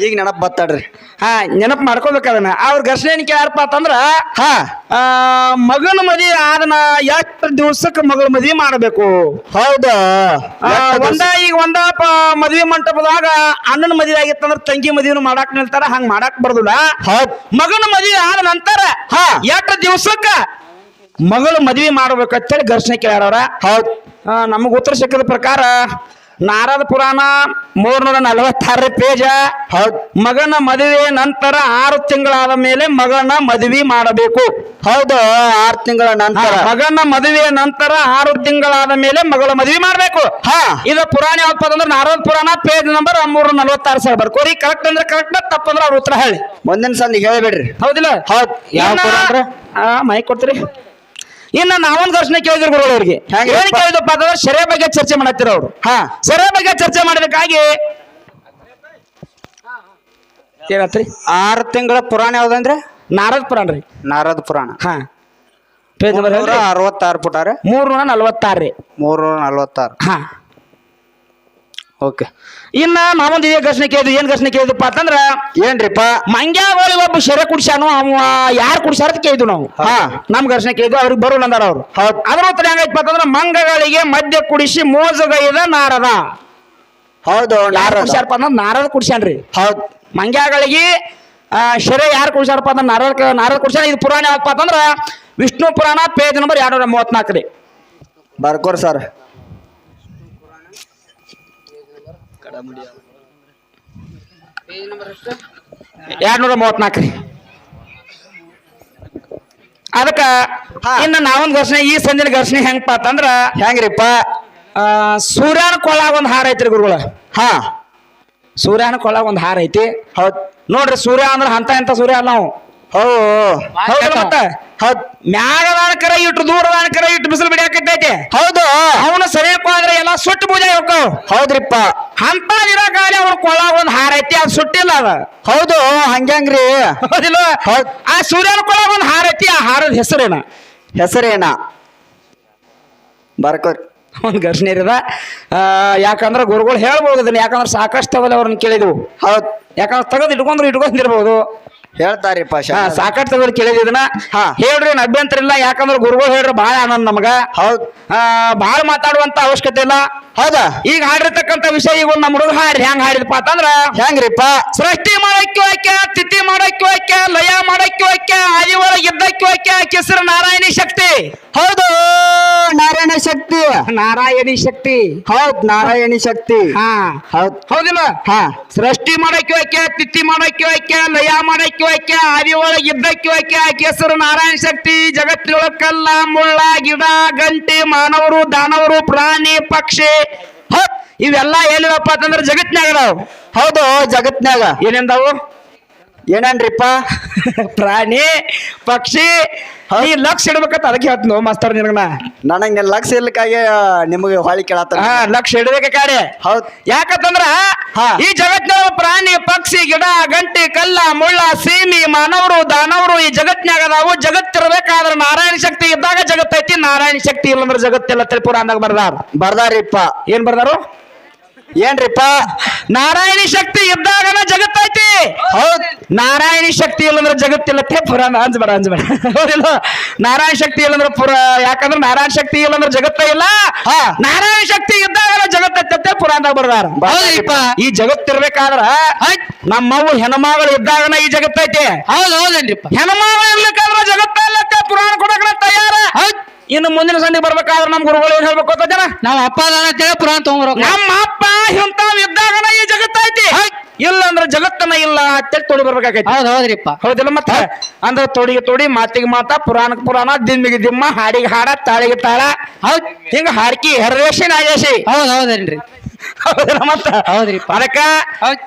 ಈಗ ನೆನಪು ಬತ್ತಾಡ್ರಿ. ಹಾ ನೆನಪು ಮಾಡ್ಕೋಬೇಕದನ್ನ ಅವ್ರ ಘರ್ಷಣೆ ಏನ್ ಯಾರಪ್ಪ ಅಂತಂದ್ರ ಹಾ. ಮಗನ ಮದಿ ಆದನ ಎಷ್ಟು ದಿವ್ಸಕ್ಕೆ ಮಗಳ ಮದುವೆ ಮಾಡಬೇಕು? ಹೌದಾ? ಆ, ಒಂದ ಈಗ ಒಂದ ಪ ಮದ್ವಿ ಮಂಟಪದಾಗ ಅಣ್ಣನ ಮದುವೆ ಆಗಿತ್ತಂದ್ರ ತಂಗಿ ಮದುವೆನು ಮಾಡಾಕ್ ನಿಲ್ತಾರ ಹಂಗ ಮಾಡಾಕ್ ಬರ್ದಿಲ್ಲ. ಹೌದ್. ಮಗನ ಮದುವೆ ಆದ ನಂತರ ಹಾ. ಎಷ್ಟು ದಿವ್ಸಕ್ಕ ಮಗಳ ಮದುವೆ ಮಾಡ್ಬೇಕಂತೇಳಿ ಘರ್ಷಣೆ ಕೇಳ್ಯಾರ ಹೌದ್. ನಮ್ಗೆ ಉತ್ತರ ಸಿಕ್ಕದ ಪ್ರಕಾರ ನಾರದ ಪುರಾಣ ಮೂರ್ನೂರ ನಲವತ್ತಾರ ಪೇಜ. ಹೌದು. ಮಗನ ಮದುವೆ ನಂತರ ಆರು ತಿಂಗಳಾದ ಮೇಲೆ ಮಗನ ಮದುವೆ ಮಾಡಬೇಕು. ಹೌದು ಆರು ತಿಂಗಳ ನಂತರ. ಮಗನ ಮದುವೆ ನಂತರ ಆರು ತಿಂಗಳಾದ ಮೇಲೆ ಮಗಳ ಮದುವೆ ಮಾಡಬೇಕು. ಹಾ. ಇದು ಪುರಾಣ ಯಾವಪ್ಪ ಅಂದ್ರೆ ನಾರದ ಪುರಾಣ ಪೇಜ್ ನಂಬರ್ ಮೂರ್ನೂರ ನಲವತ್ತಾರು ಸಾವಿರ ಬರ್ಕೋರಿ ಕರೆಕ್ಟ್ ಅಂದ್ರೆ ಕರೆಕ್ಟ್ ತಪ್ಪಂದ್ರೆ ಅವ್ರ ಉತ್ತರ ಹೇಳಿ. ಮುಂದಿನ ಸಂದಿ ಹೇಳಬೇಡ್ರಿ. ಹೌದಿಲ್ಲ? ಹೌದು. ಯಾವ ಮೈ ಕೊಡ್ತೀರಿ? ಇನ್ನ ನಾವೊಂದು ಘರ್ಷಣೆ ಕೇಳಿದ್ರು ಅವ್ರಿಗೆ? ಏನ್ ಕೇಳಿದಪ್ಪ ಅಂತಂದ್ರೆ ಸೆರೆ ಬಗ್ಗೆ ಚರ್ಚೆ ಮಾಡತ್ತಿರ ಅವರು. ಹಾ. ಸೆರೆ ಬಗ್ಗೆ ಚರ್ಚೆ ಮಾಡೋದಕ್ಕಾಗಿ ಏನತ್ರಿ ಆರು ತಿಂಗಳ ಪುರಾಣ ಯಾವ್ದಂದ್ರೆ? ನಾರದ ಪುರಾಣ ರೀ. ನಾರದ ಪುರಾಣ. ಹಾ. ಪೇಜ್ ನಂಬರ್ ನೂರ ಅರವತ್ತಾರು ಪುಟಾರೆ. ಮೂರ್ನೂರ ನಲವತ್ತಾರು ರೀ. ಮೂರ್ನೂರ ನಲ್ವತ್ತಾರು. ಹಾ. ಓಕೆ. ಇನ್ನ ನಾವೊಂದು ಇದೇ ಘರ್ಷಣೆ ಕೇಳಿದ್ವಿ ಏನ್ ಘರ್ಷಣೆ ಕೇಳಿದಪ್ಪ ಅಂತಂದ್ರ ಏನ್ರಿಪ್ಪ? ಮಂಗ್ಯಾಗೋಳಿ ಒಬ್ಬ ಶೆರೆ ಕುಡ್ಸ್ಯಾನು ಅವ ಯಾರು ಕುಡಿಸ್ಯಾರ ಅಂತ ಕೇಳಿದ್ವಿ ನಾವು. ಹಾ. ನಮ್ ಘರ್ಷಣೆ ಕೇಳಿದ್ವಿ ಅವ್ರಿಗೆ ಬರೋಲ್ಲ ಅಂದಾರ ಅವ್ರು. ಹೌದ್. ಅದ್ರ ಉತ್ತರ ಹೆಂಗೈತಪ್ಪ ಅಂತಂದ್ರ ಮಂಗಗಳಿಗೆ ಮದ್ಯ ಕುಡಿಸಿ ಮೋಜಗೈದ ನಾರದ. ಹೌದು ಯಾರು ನಾರದ. ಕುಡ್ಸ್ಯಾರಪ್ಪ ಅಂದ್ರೆ ನಾರದ ಕುಡ್ಸ್ಯಾನ್ರಿ. ಹೌದ್. ಮಂಗ್ಯಾಗಳಿಗೆ ಆ, ಶೆರೆ ಯಾರು ಕುಡಿಸ್ಯಾರಪ್ಪ ಅಂದ್ರೆ ನಾರದ ನಾರದ ಕುಡ್ಸ್ಯಾನ ಇದು ಪುರಾಣ ಯಾವಪ್ಪ ಅಂತಂದ್ರ ವಿಷ್ಣು ಪುರಾಣ ಪೇಜ್ ನಂಬರ್ ಎರಡ್ನೂರ ಮೂವತ್ನಾಲ್ಕು ರೀ ಬರ್ಕೋರ್ ಸರ್. ಎರಡ್ನೂರ ಮೂವತ್ನಾಲ್ಕು ರೀ. ಅದಕ್ಕ ಇನ್ನು ನಾವೊಂದ್ ಘರ್ಷಣೆ ಈ ಸಂಜೆನ ಘರ್ಷಣೆ ಹೆಂಗಪ್ಪ ಅಂತಂದ್ರ ಹೆಂಗ್ರಿಪ್ಪ? ಆ, ಸೂರ್ಯನ ಕೊಳಾಗ ಒಂದು ಹಾರ ಐತ್ರಿ ಗುರುಗಳ. ಹಾ. ಸೂರ್ಯನ ಕೊಳಾಗ ಒಂದು ಹಾರ ಐತಿ. ಹೌದ್. ನೋಡ್ರಿ ಸೂರ್ಯ ಅಂದ್ರೆ ಅಂತ ಎಂತ ಸೂರ್ಯ ಅಲ್ಲ ನಾವು ಹೋ. ಹೌದಲ್ಲ ಮತ್ತ? ಹೌದ್. ಮ್ಯಾಗದಾನ ಕರ ಇಟ್ಟು ದೂರದಾನ ಕರ ಇಟ್ಟು ಬಿಸಿಲು ಬಿಡಿಯಾಕೈತಿ ಹೌದು. ಅವನು ಸರಿಯಪ್ಪ ಅಂದ್ರೆ ಎಲ್ಲ ಸುಟ್ಟು ಪೂಜೆ ಹೋಗ್ತಾವ ಹೌದ್ರಿಪ್ಪ. ಅಂತ ಇರಕಾಲಿ ಅವ್ರ ಕೊಳಾಗ ಒಂದ್ ಹಾರ ಐತಿ ಅದು ಸುಟ್ಟಿಲ್ಲ ಅದ. ಹೌದು ಹಂಗ್ಯಾಂಗ್ರಿ. ಹೌದಿಲ್ಲ? ಹೌದ್. ಆ ಸೂರ್ಯನ ಕೊಳಾಗ ಒಂದ್ ಹಾರ ಐತಿ ಆ ಹಾರದ ಹೆಸರೇನ? ಹೆಸರೇನ? ಬರ್ಕೋರಿ. ಒಂದು ಘರ್ಷಣೆ ಇರದ ಯಾಕಂದ್ರ ಗುರುಗಳು ಹೇಳ್ಬೋದು ಅದನ್ನ ಯಾಕಂದ್ರೆ ಸಾಕಷ್ಟು ಅವಲ್ಲ ಅವ್ರನ್ನ ಕೇಳಿದ್ವು. ಹೌದು. ಯಾಕಂದ್ರೆ ತೆಗೆದು ಇಟ್ಕೊಂಡ್ರು ಇಟ್ಕೊಂಡಿರ್ಬೋದು ಹೇಳ್ತಾರಿಪ್ಪ ಹಾ ಶಾಸ್ತ್ರ. ಸಾಕಷ್ಟು ತೆಗೆದು ಕೇಳಿದ್ನ ಇದನ್ನ ಹಾ. ಹೇಳ್ರಿ ಏನ್ ಅಭ್ಯಂತರ ಇಲ್ಲ ಯಾಕಂದ್ರೆ ಗುರುಗಳು ಹೇಳ್ರಿ ಬಹಳ ಆನಂದ ನಮಗ ಹೌದ್ ಆ, ಬಹಳ ಮಾತಾಡುವಂತ ಅವಶ್ಯಕತೆ ಇಲ್ಲ ಹೌದಾ? ಈಗ ಹಾಡಿರ್ತಕ್ಕಂತ ವಿಷಯ ಈಗ ಒಂದ್ ನಮ್ಮ ಹುಡುಗ ಹಾಡಿ ಹೆಂಗ್ ಹಾಡಿದಪ್ಪ ಅಂತಂದ್ರ ಹೆಂಗ್ರಿಪ್ಪ? ಸೃಷ್ಟಿ ಮಾಡಕ್ಕೆ ವಾಕ್ಯ ತಿಥಿ ಮಾಡಕ್ಕೆ ವಾಕ್ಯ ಲಯ ಮಾಡಕ್ಕೆ ವಾಕ್ಯ ಆದಿ ಒಳಗೆ ಇದ್ದಕ್ಕೆ ವಾಕ್ಯ ಕೆಸರು ನಾರಾಯಣಿ ಶಕ್ತಿ. ಹೌದು ನಾರಾಯಣ ಶಕ್ತಿ. ನಾರಾಯಣಿ ಶಕ್ತಿ. ಹೌದ್ ನಾರಾಯಣಿ ಶಕ್ತಿ. ಹಾ. ಹೌದ್. ಹೌದಿಲ್ಲ? ಹಾ. ಸೃಷ್ಟಿ ಮಾಡಕ್ಕೆ ವಾಕ್ಯ ತಿಥಿ ಮಾಡಕ್ಕೆ ವಾಕ್ಯ ಲಯ ಮಾಡಕ್ಕೆ ವಾಕ್ಯ ಆದಿ ಒಳಗೆ ಇದ್ದಕ್ಕೆ ವಾಕ್ಯ ಕೆಸರು ನಾರಾಯಣ ಶಕ್ತಿ. ಜಗತ್ತಿನೊಳಕಲ್ಲ ಮುಳ್ಳ ಗಿಡ ಗಂಟೆ ಮಾನವರು ದಾನವರು ಪ್ರಾಣಿ ಪಕ್ಷಿ ಇವೆಲ್ಲ ಏನಿವಪ್ಪ ಅಂತಂದ್ರೆ ಜಗತ್ನಾಗ ನಾವು ಹೌದು ಜಗತ್ನ್ಯಾಗ ಏನೇನ್ದಾವು ಏನೇನ್ರಿಪ್ಪ? (laughs) ಪ್ರಾಣಿ ಪಕ್ಷಿ ಈ ಲಕ್ಷ ಇಡ್ಬೇಕಂತ ಅದಕ್ಕೆ ಹೇಳ್ತೀನಿ ಮಾಸ್ತರ್ ನಿನಗನ ನನಗ್ ನಿನ್ ಲಕ್ಷ ಇರ್ಲಿಕ್ಕಾಗಿ ನಿಮಗೆ ಹೊಳಿ ಕೇಳತ್ತ ಹಾ ಲಕ್ಷ ಇಡಬೇಕ ಕಾಡೆ ಹೌದ್. ಯಾಕಂತಂದ್ರ ಹಾ. ಈ ಜಗತ್ನಾಗ ಪ್ರಾಣಿ ಪಕ್ಷಿ ಗಿಡ ಗಂಟಿ ಕಲ್ಲ ಮುಳ್ಳ ಸೀಮಿ ಮಾನವರು ದಾನವರು ಈ ಜಗತ್ನಾಗ ಅದಾವು. ಜಗತ್ತಿರ್ಬೇಕಾದ್ರ ನಾರಾಯಣ ಶಕ್ತಿ ಇದ್ದಾಗ ಜಗತ್ತೈತಿ. ನಾರಾಯಣ ಶಕ್ತಿ ಇಲ್ಲಂದ್ರ ಜಗತ್ತಿಲ್ಲ ತ್ರಿಪುರ ಅಂದಾಗ ಬರ್ದಾರ. ಬರ್ದಾರಿಪ್ಪ. ಏನ್ ಬರ್ದಾರು? ಏನ್ರಿಪ್ಪ? ನಾರಾಯಣಿ ಶಕ್ತಿ ಇದ್ದಾಗನ ಜಗತ್ತೈತಿ. ಹೌದ್ ನಾರಾಯಣಿ ಶಕ್ತಿ ಇಲ್ಲಂದ್ರೆ ಜಗತ್ತಿಲ್ಲ. ತೇ ಪುರ ಅಂಜಬೇಡ ಅಂಜಬೇಡ. ಹೌದಿಲ್ಲ ನಾರಾಯಣ ಶಕ್ತಿ ಇಲ್ಲಂದ್ರೆ ಪುರ ಯಾಕಂದ್ರೆ ನಾರಾಯಣ ಶಕ್ತಿ ಇಲ್ಲಂದ್ರೆ ಜಗತ್ತ ಇಲ್ಲ. ನಾರಾಯಣ ಶಕ್ತಿ ಇದ್ದಾಗ ಜಗತ್ತೈತೆ ಪುರಾಣದಾಗ ಬರ್ದಾರ. ಈ ಜಗತ್ತಿರ್ಬೇಕಾದ್ರ ನಮ್ಮವು ಹೆಣ್ಮಗಳು ಇದ್ದಾಗನ ಈ ಜಗತ್ತೈತಿ. ಹೌದು ಹೌದೇನ್ರಿಪ್ಪ. ಹೆಣ್ಮಗಳು ಇರ್ಲಿಕ್ಕಂದ್ರ ಜಗತ್ತ ಇಲ್ಲತ್ತೆ ಪುರಾಣ ತಯಾರ ಇನ್ನು ಮುಂದಿನ ಸಂಧಿಗೆ ಬರ್ಬೇಕಾದ್ರೆ ನಮ್ ಗುರುಗಳು ಏನ್ ಹೇಳ್ಬೇಕು ಅಂತ ಜನ? ನಾವ್ ಅಪ್ಪ ಅದಾನ ಅಂತೇಳಿ ಪುರಾಣ ತಗೊಂಡ್ಬರ್ಬೇಕು. ನಮ್ಮ ಅಪ್ಪ ಇಂಥವ್ ಇದ್ದಾಗನ ಈ ಜಗತ್ತೈತಿ ಇಲ್ಲ ಅಂದ್ರೆ ಜಗತ್ತನ ಇಲ್ಲ ಅತ್ತೆ ತೊಡಿ ಬರ್ಬೇಕಾಗೈತಿ. ಹೌದು ಹೌದ್ರಿಪ್ಪ. ಹೌದಿಲ್ಲ ಮತ್ತೆ? ಅಂದ್ರೆ ತೊಡಿಗೆ ತೊಡಿ ಮಾತಿಗೆ ಮಾತ ಪುರಾಣಕ್ಕೆ ಪುರಾಣ ದಿಮ್ಮಿಗೆ ದಿಮ್ಮ ಹಾಡಿಗೆ ಹಾಡ ತಾಳಿಗೆ ತಾಳ. ಹೌದ್. ಹಿಂಗ ಹಾಡ್ಕಿ ಹರೇಶಿ ನಾಗೇಶಿ. ಹೌದ್ ಹೌದೇನ್ರಿ. ಮತ್ತ ಹೌದ್ರಿಪ್ಪ. ಅದಕ್ಕ ಹೌದ್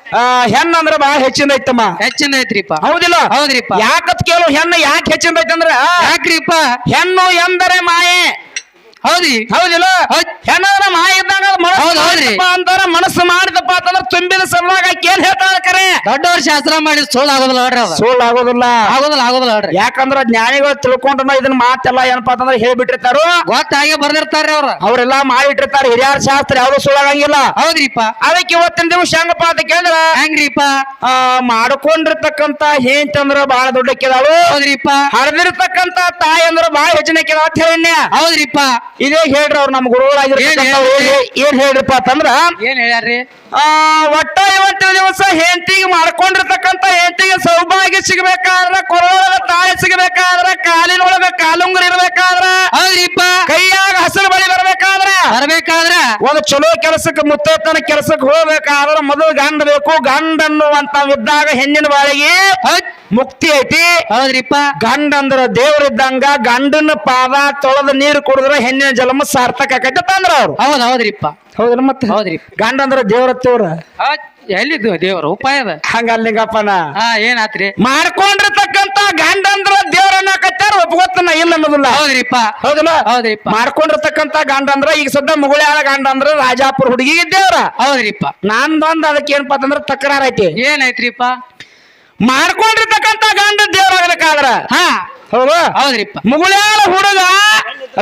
ಹೆಣ್ಣು ಅಂದ್ರ ಬಹಳ ಹೆಚ್ಚಿಂದ ಐತಮ್ಮ ಹೆಚ್ಚಿಂದ ಐತ್ರಿಪ್ಪ ಹೌದಿಲ್ಲ ಹೌದ್ರಿಪ್ಪ. ಯಾಕತ್ ಕೇಳು ಹೆಣ್ಣ ಯಾಕೆ ಹೆಚ್ಚಿಂದ ಐತಂದ್ರ ಯಾಕ್ರಿಪ್ಪ ಹೆಣ್ಣು ಎಂದರೆ ಮಾಯೆ ಹೌದ್ರಿ ಹೌದಿಲ್ಲ ಹೌದ್. ಹೆಣ್ಣಂದ್ರ ಮಾಯ ಇದ್ದಾಗ ಮನಸ್ಸು ಹೌದ್ ಹೌದ್ರಿ. ಮಾಡಿದಪ್ಪ ಅಂತಾರ ಮನಸ್ಸು ಮಾಡಿದಪ್ಪ ಅಂತಂದ್ರ ತುಂಬಿದ ಆಕಿ ಏನ್ ಹೇಳ್ತಾಳ ಕರೆ? ದೊಡ್ಡವ್ರ ಶಾಸ್ತ್ರ ಮಾಡಿ ಸುಳ್ಳು ಆಗೋದಿಲ್ಲ ನೋಡ್ರಿ ಅದು. ಸುಳ್ಳು ಆಗೋದಿಲ್ಲ. ಆಗೋದಿಲ್ಲ ಆಗೋದಿಲ್ಲ ನೋಡ್ರಿ. ಯಾಕಂದ್ರ ಜ್ಞಾನಿಗಳು ತಿಳ್ಕೊಂಡನ ಇದನ್ನ ಮಾತೆಲ್ಲ ಏನಪ್ಪಾ ಅಂತಂದ್ರೆ ಹೇಳ್ಬಿಟ್ಟಿರ್ತಾರೋ. ಗೊತ್ತಾಗೆ ಬರ್ದಿರ್ತಾರ್ರಿ ಅವ್ರ. ಅವರೆಲ್ಲ ಮಾಡಿಟ್ಟಿರ್ತಾರೆ ಹಿರಿಯರ ಶಾಸ್ತ್ರ ಯಾವ್ದು ಸುಳ್ಳಾಗಂಗಿಲ್ಲ ಹೌದ್ರಿಪ್ಪ. ಅದಕ್ಕೆ ಇವತ್ತಿನ ದಿವಸ ಹೆಂಗಪ್ಪ ಅಂತ ಕೇಳಿದ್ರ? ಹೆಂಗ್ರಿಪ್ಪ? ಆ ಮಾಡ್ಕೊಂಡಿರ್ತಕ್ಕಂತ ಹೆಂಡತಿ ಅಂದ್ರ ಬಹಳ ದೊಡ್ಡಕ್ಕಿದಾಳು. ಹೌದ್ರಿಪ್ಪ. ಹರಿದಿರ್ತಕ್ಕಂತ ತಾಯಿ ಅಂದ್ರ ಬಹಳ ಕೇಳ ಅಂತ ಹೇಳಿ ಹೌದ್ರಿಪ್ಪ. ಇದೇ ಹೇಳ್ರಿ ಅವ್ರು ಏನ್ ಏನ್- ಏನ್ ಹೇಳ್ರಿಪ್ಪ ಅಂತಂದ್ರ ಏನ್ ಹೇಳ್ಯಾರ್ರಿ? ಆ ಒಟ್ಟ ಇವತ್ತು ದಿವಸ ಹೆಂಡತಿಗೆ ಮಾಡ್ಕೊಂಡಿರ್ತಕ್ಕಂಥ ಹೆಂಡತಿಗೆ ಸೌಭಾಗ್ಯ ಸಿಗಬೇಕಾದ್ರೆ ಕೊರೋನ ತಾಳಿ ಸಿಗಬೇಕಾದ್ರೆ ಕಾಲಿನೊಳಗ ಕಾಲುಂಗುರ ಇರ್ಬೇಕಾದ್ರ ಹೌದ್ರಿಪ್ಪ. ಕೈಯಾಗ ಹಸಿರು ಬಳಿ ಬರ್ಬೇಕಾದ್ರ ಬರ್ಬೇಕಾದ್ರ. ಒಂದು ಚಲೋ ಕೆಲಸಕ್ಕೆ ಮುತ್ತೈತನ ಕೆಲಸಕ್ಕೆ ಹೋಗ್ಬೇಕಾದ್ರ ಮೊದಲು ಗಂಡ ಬೇಕು. ಗಂಡ ಅನ್ನುವಂತ ಇದ್ದಾಗ ಹೆಣ್ಣಿನ ಬಾಳಿಗೆ ಮುಕ್ತಿ ಐತಿ. ಹೌದ್ರಿಪ್ಪ. ಗಂಡ ಅಂದ್ರ ದೇವರಿದ್ದಂಗ ಗಂಡನ ಪಾದ ತೊಳೆದ ನೀರು ಕುಡಿದ್ರೆ ಹೆಣ್ಣಿನ ಜಲಮ ಸಾರ್ಥಕ ಆಕೈತೆ ತಂದ್ರ ಅವ್ರು. ಹೌದ್ ಹೌದ್ರಿಪ್ಪ. ಹೌದ್ರ ಮತ್ತೆ? ಹೌದ್ರಿ. ಗಂಡ ಅಂದ್ರ ದೇವ್ರತ್ತವ್ರ ಹೌದ್ ಎಲ್ಲಿದ್ದು ದೇವ್ರ? ಉಪಾಯದ ಹಂಗಲ್ಲಿಂಗಪ್ಪನ. ಹಾ ಏನಾತ್ರಿ? ಮಾಡ್ಕೊಂಡಿರ್ತಕ್ಕಂತ ಗಂಡ ಅಂದ್ರ ದೇವ್ರನ್ನ ಕತ್ತಾರ ಒಪ್ಕೋತನ ಇಲ್ಲ ಅನ್ನೋದಿಲ್ಲ. ಹೌದ್ರಿಪ್ಪ. ಹೌದಲ್ಲ? ಹೌದ್ರಿಪ್ಪ. ಮಾಡ್ಕೊಂಡಿರ್ತಕ್ಕಂತ ಗಂಡ ಅಂದ್ರ ಈಗ ಸದ್ಯ ಮುಗುಳ್ಯಾಳ ಗಂಡ ಅಂದ್ರ ರಾಜಾಪುರ ಹುಡುಗಿ ದೇವ್ರ ಹೌದ್ರಿಪ್ಪ. ನಂದೊಂದ್ ಅದಕ್ಕೆ ಏನಪ್ಪ ಅಂತಂದ್ರ ತಕರಾರ ಐತಿ. ಏನಾಯ್ತ್ರಿಪ್ಪ? ಮಾಡ್ಕೊಂಡಿರ್ತಕ್ಕಂತ ಗಂಡ ದೇವ್ರಾಗಬೇಕಾದ್ರ ಹಾ. ಹೌದು? ಹೌದ್ರಿಪ್ಪ ಮುಗುಳ್ಯಾಳ ಹುಡುಗ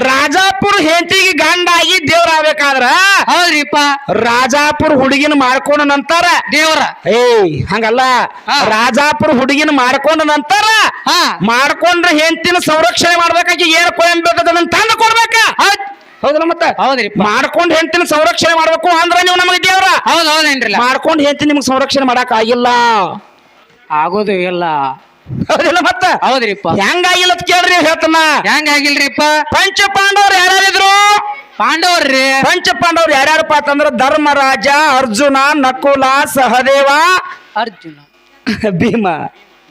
ರಾಜಾಪುರ ಹೆಂಟಿಗೆ ಗಂಡ ಆಗಿ ದೇವ್ರಾಗಬೇಕಾದ್ರ ಹೌದ್ರಿಪ್ಪ ರಾಜಾಪುರ ಹುಡುಗಿನ ಮಾಡ್ಕೊಂಡ ನಂತರ? ದೇವ್ರ. ಏಯ್ ಹಂಗಲ್ಲ. ರಾಜಾಪುರ ಹುಡುಗಿನ ಮಾಡ್ಕೊಂಡ ನಂತರ? ಹಾ. ಮಾಡ್ಕೊಂಡ್ರೆ ಹೆಂಡತಿನ ಸಂರಕ್ಷಣೆ ಮಾಡ್ಬೇಕಾಗಿ ಏನ್ ಕೊಯ್ಬೇಕು ಅದನ್ನ ತಂದು ಕೊಡ್ಬೇಕ? ಹೌದ್ರ ಮತ್ತ? ಹೌದ್ರಿಪ್ಪ ಮಾಡ್ಕೊಂಡ್ ಹೆಂಡತಿನ ಸಂರಕ್ಷಣೆ ಮಾಡ್ಬೇಕು ಅಂದ್ರೆ ನೀವು ನಮಗೆ ದೇವ್ರ? ಹೌದ್ ಹೌದೇನ್ರಿ ಮಾಡ್ಕೊಂಡ್ ಹೆಂಡತಿ ನಿಮ್ಗೆ ಸಂರಕ್ಷಣೆ ಮಾಡಕ್ ಆಗಿಲ್ಲ. ಆಗೋದು ಇಲ್ಲ. ಹೌದಿಲ್ಲ ಮತ್ತ? ಹೌದ್ರಿಪ್ಪ. ಹೆಂಗಾಗಿಲ್ಲ ಅಂತ ಕೇಳ್ರಿ ಹೇಳ್ತನ ಹೆಂಗ ಆಗಿಲ್ರಿಪ್ಪ ಪಂಚ ಪಾಂಡವ್ರು ಯಾರ್ಯಾರಿದ್ರು? ಪಾಂಡವ್ರಿ ಪಂಚ ಪಾಂಡವ್ರು ಯಾರ್ಯಾರಪ್ಪ ಅಂತಂದ್ರ ಧರ್ಮರಾಜ ಅರ್ಜುನ ನಕುಲ ಸಹದೇವ. ಅರ್ಜುನ. ಭೀಮ.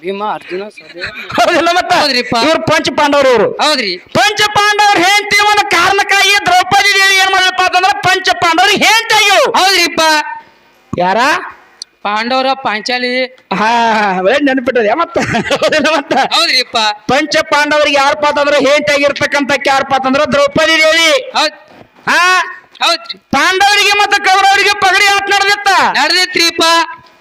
ಭೀಮ ಅರ್ಜುನ ಸಹದೇವ. ಹೌದಿಲ್ಲ ಮತ್ತ? ಹೌದ್ರಿಪ್ಪ. ಇವ್ರು ಪಂಚ ಪಾಂಡವ್ರು ಇವ್ರು. ಹೌದ್ರಿ. ಪಂಚ ಪಾಂಡವ್ರು ಹೆಂಡತಿ ಒಂದು ಕಾರಣಕ್ಕಾಗಿ ದ್ರೌಪದಿ ದೇವಿ ಏನ್ ಮಾಡಪ್ಪ ಅಂತಂದ್ರ ಪಂಚ ಪಾಂಡವರು ಹೆಂಡತಿ ಹೌದ್ರಿಪ್ಪ. ಯಾರ? ಪಾಂಡವ್ರ ಪಾಂಚಾಲಿ. ಹಾ ನೆನಪಿಟ್ಟದ ಮತ್ತ? ಹೌದಿಲ್ಲ ಮತ್ತ? ಹೌದ್ರಿಪ್ಪ. ಪಂಚ ಪಾಂಡವರಿಗೆ ಯಾರಪ್ಪ ಅಂದ್ರೆ ಹೆಂಡತಿ ಯಾರ ಯಾರಪ್ಪ ಅಂತಂದ್ರ ದ್ರೌಪದಿ ದೇವಿ. ಹೌದ್. ಹಾ? ಹೌದ್ರಿ. ಪಾಂಡವರಿಗೆ ಮತ್ತೆ ಕೌರವರಿಗೆ ಪಗಡಿ ಆಟ ನಡೆದಿತ್ತ? ನಡೆದೈತ್ರಿಪ್ಪ.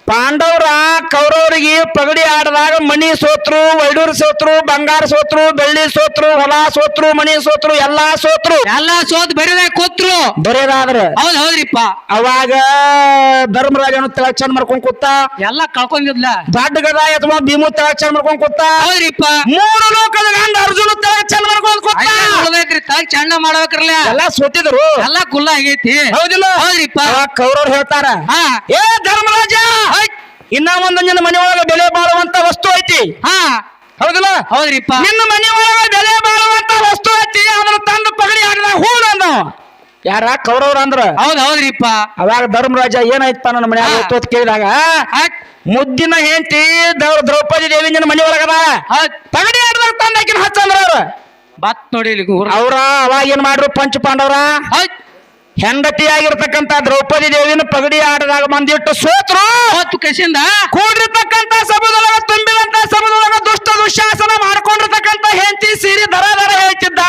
ಪಾಂಡವರ ಕೌರವರಿಗೆ ಪಗಡಿ ಆಡದಾಗ ಮಣಿ ಸೋತ್ರು ವೈಡೂರು ಸೋತ್ರು ಬಂಗಾರ ಸೋತ್ರು ಬೆಳ್ಳಿ ಸೋತ್ರು ಹೊಲ ಸೋತ್ರು ಮಣಿ ಸೋತ್ರು ಎಲ್ಲಾ ಸೋತ್ರು. ಎಲ್ಲಾ ಸೋತ್ ಬರೀದಾಗ ಕೂತ್ರು. ಬರೆಯದಾದ್ರೆ ಹೌದ್ ಹೌದ್ರಿಪ್ಪ. ಅವಾಗ ಧರ್ಮರಾಜನು ತಳ ಚಂದ ಮಾಡ್ಕೊಂಡ್ ಕೂತ. ಎಲ್ಲ ಕಳ್ಕೊಂಡಿದ್ಲ. ದೊಡ್ಡ ಗದ ಅಥವಾ ಭೀಮು ತಳ ಚಂದ ಮಾಡ್ಕೊಂಡ್ ಕೂತ. ಹೌದ್ರಿಪ್ಪ. ಮೂರು ಲೋಕದ ಗಂಡ ಅರ್ಜುನ ತಳ ಚಂದ ಮಾಡ್ಕೊಂಡ್ ಕೂತ. ಚಂಡ ಮಾಡ್ಬೇಕ್ರಲ್ಲ. ಎಲ್ಲ ಸೋತಿದ್ರು. ಎಲ್ಲಾ ಕುಲ್ಲ ಆಗೈತಿ. ಹೌದಿಲ್ಲ? ಹೌದ್ರಿಪ್ಪ. ಕೌರವ್ರು ಹೇಳ್ತಾರ ಹಾ. ಏ ಧರ್ಮರಾಜ ಇನ್ನ ಒಂದು ನಿನ್ನ ಮನೆಯೊಳಗ ಬೆಲೆ ಬಾಳುವಂತ ವಸ್ತು ಐತಿ. ಹಾ. ಹೌದಲ್ಲ? ಹೌದ್ರಿಪ್ಪ. ನಿನ್ನ ಮನೆಯೊಳಗ ಬೆಲೆ ಬಾಳುವಂತ ವಸ್ತು ಐತಿ ಅದನ್ನ ತಂದು ಪಗಡಿ ಹಾಕಿದ ಹೂಡ ಯಾರ? ಕೌರವ್ರ ಅಂದ್ರ. ಹೌದ್ ಹೌದ್ರಿಪ್ಪ. ಅವಾಗ ಧರ್ಮರಾಜ ಏನಾಯ್ತಪ್ಪ ನನ್ನ ಮನೆ ತೋತ್ ಕೇಳಿದಾಗ? ಮುದ್ದಿನ ಹೆಂಡತಿ ದ್ರೌಪದಿ ದೇವಿ ನಿನ್ನ ಮನೆ ಒಳಗದ ಹಟ್. ಪಗಡಿ ಆಡ್ದಾಗ ತಂದಾಕಿನ ಹಚ್ಚಂದ್ರ ಅವ್ರ. ಬತ್ ನೋಡಿ ಅವ್ರ ಅವಾಗ ಏನ್ ಮಾಡ್ರು ಪಂಚ ಪಾಂಡವ್ರ ಹಟ್, ಹೆಂಡತಿಯಾಗಿರ್ತಕ್ಕಂತ ದ್ರೌಪದಿ ದೇವಿನ ಪಗಡಿ ಆಡದಾಗ ಬಂದಿಟ್ಟು ಸೋತ್ರು. ಹೊತ್ತು ಕಸಿಂದ ಕೂಡಿರ್ತಕ್ಕಂತ ಸಮುದ್ರ ತುಂಬಿದಂತ ಸಮುದ್ರ ದುಷ್ಟ ದುಶಾಸನ ಮಾಡ್ಕೊಂಡಿರ್ತಕ್ಕಂತ ಹೆಂಚಿ ಸೀರಿ ದರ ದರ ಹೇಳ್ತಿದ್ದ.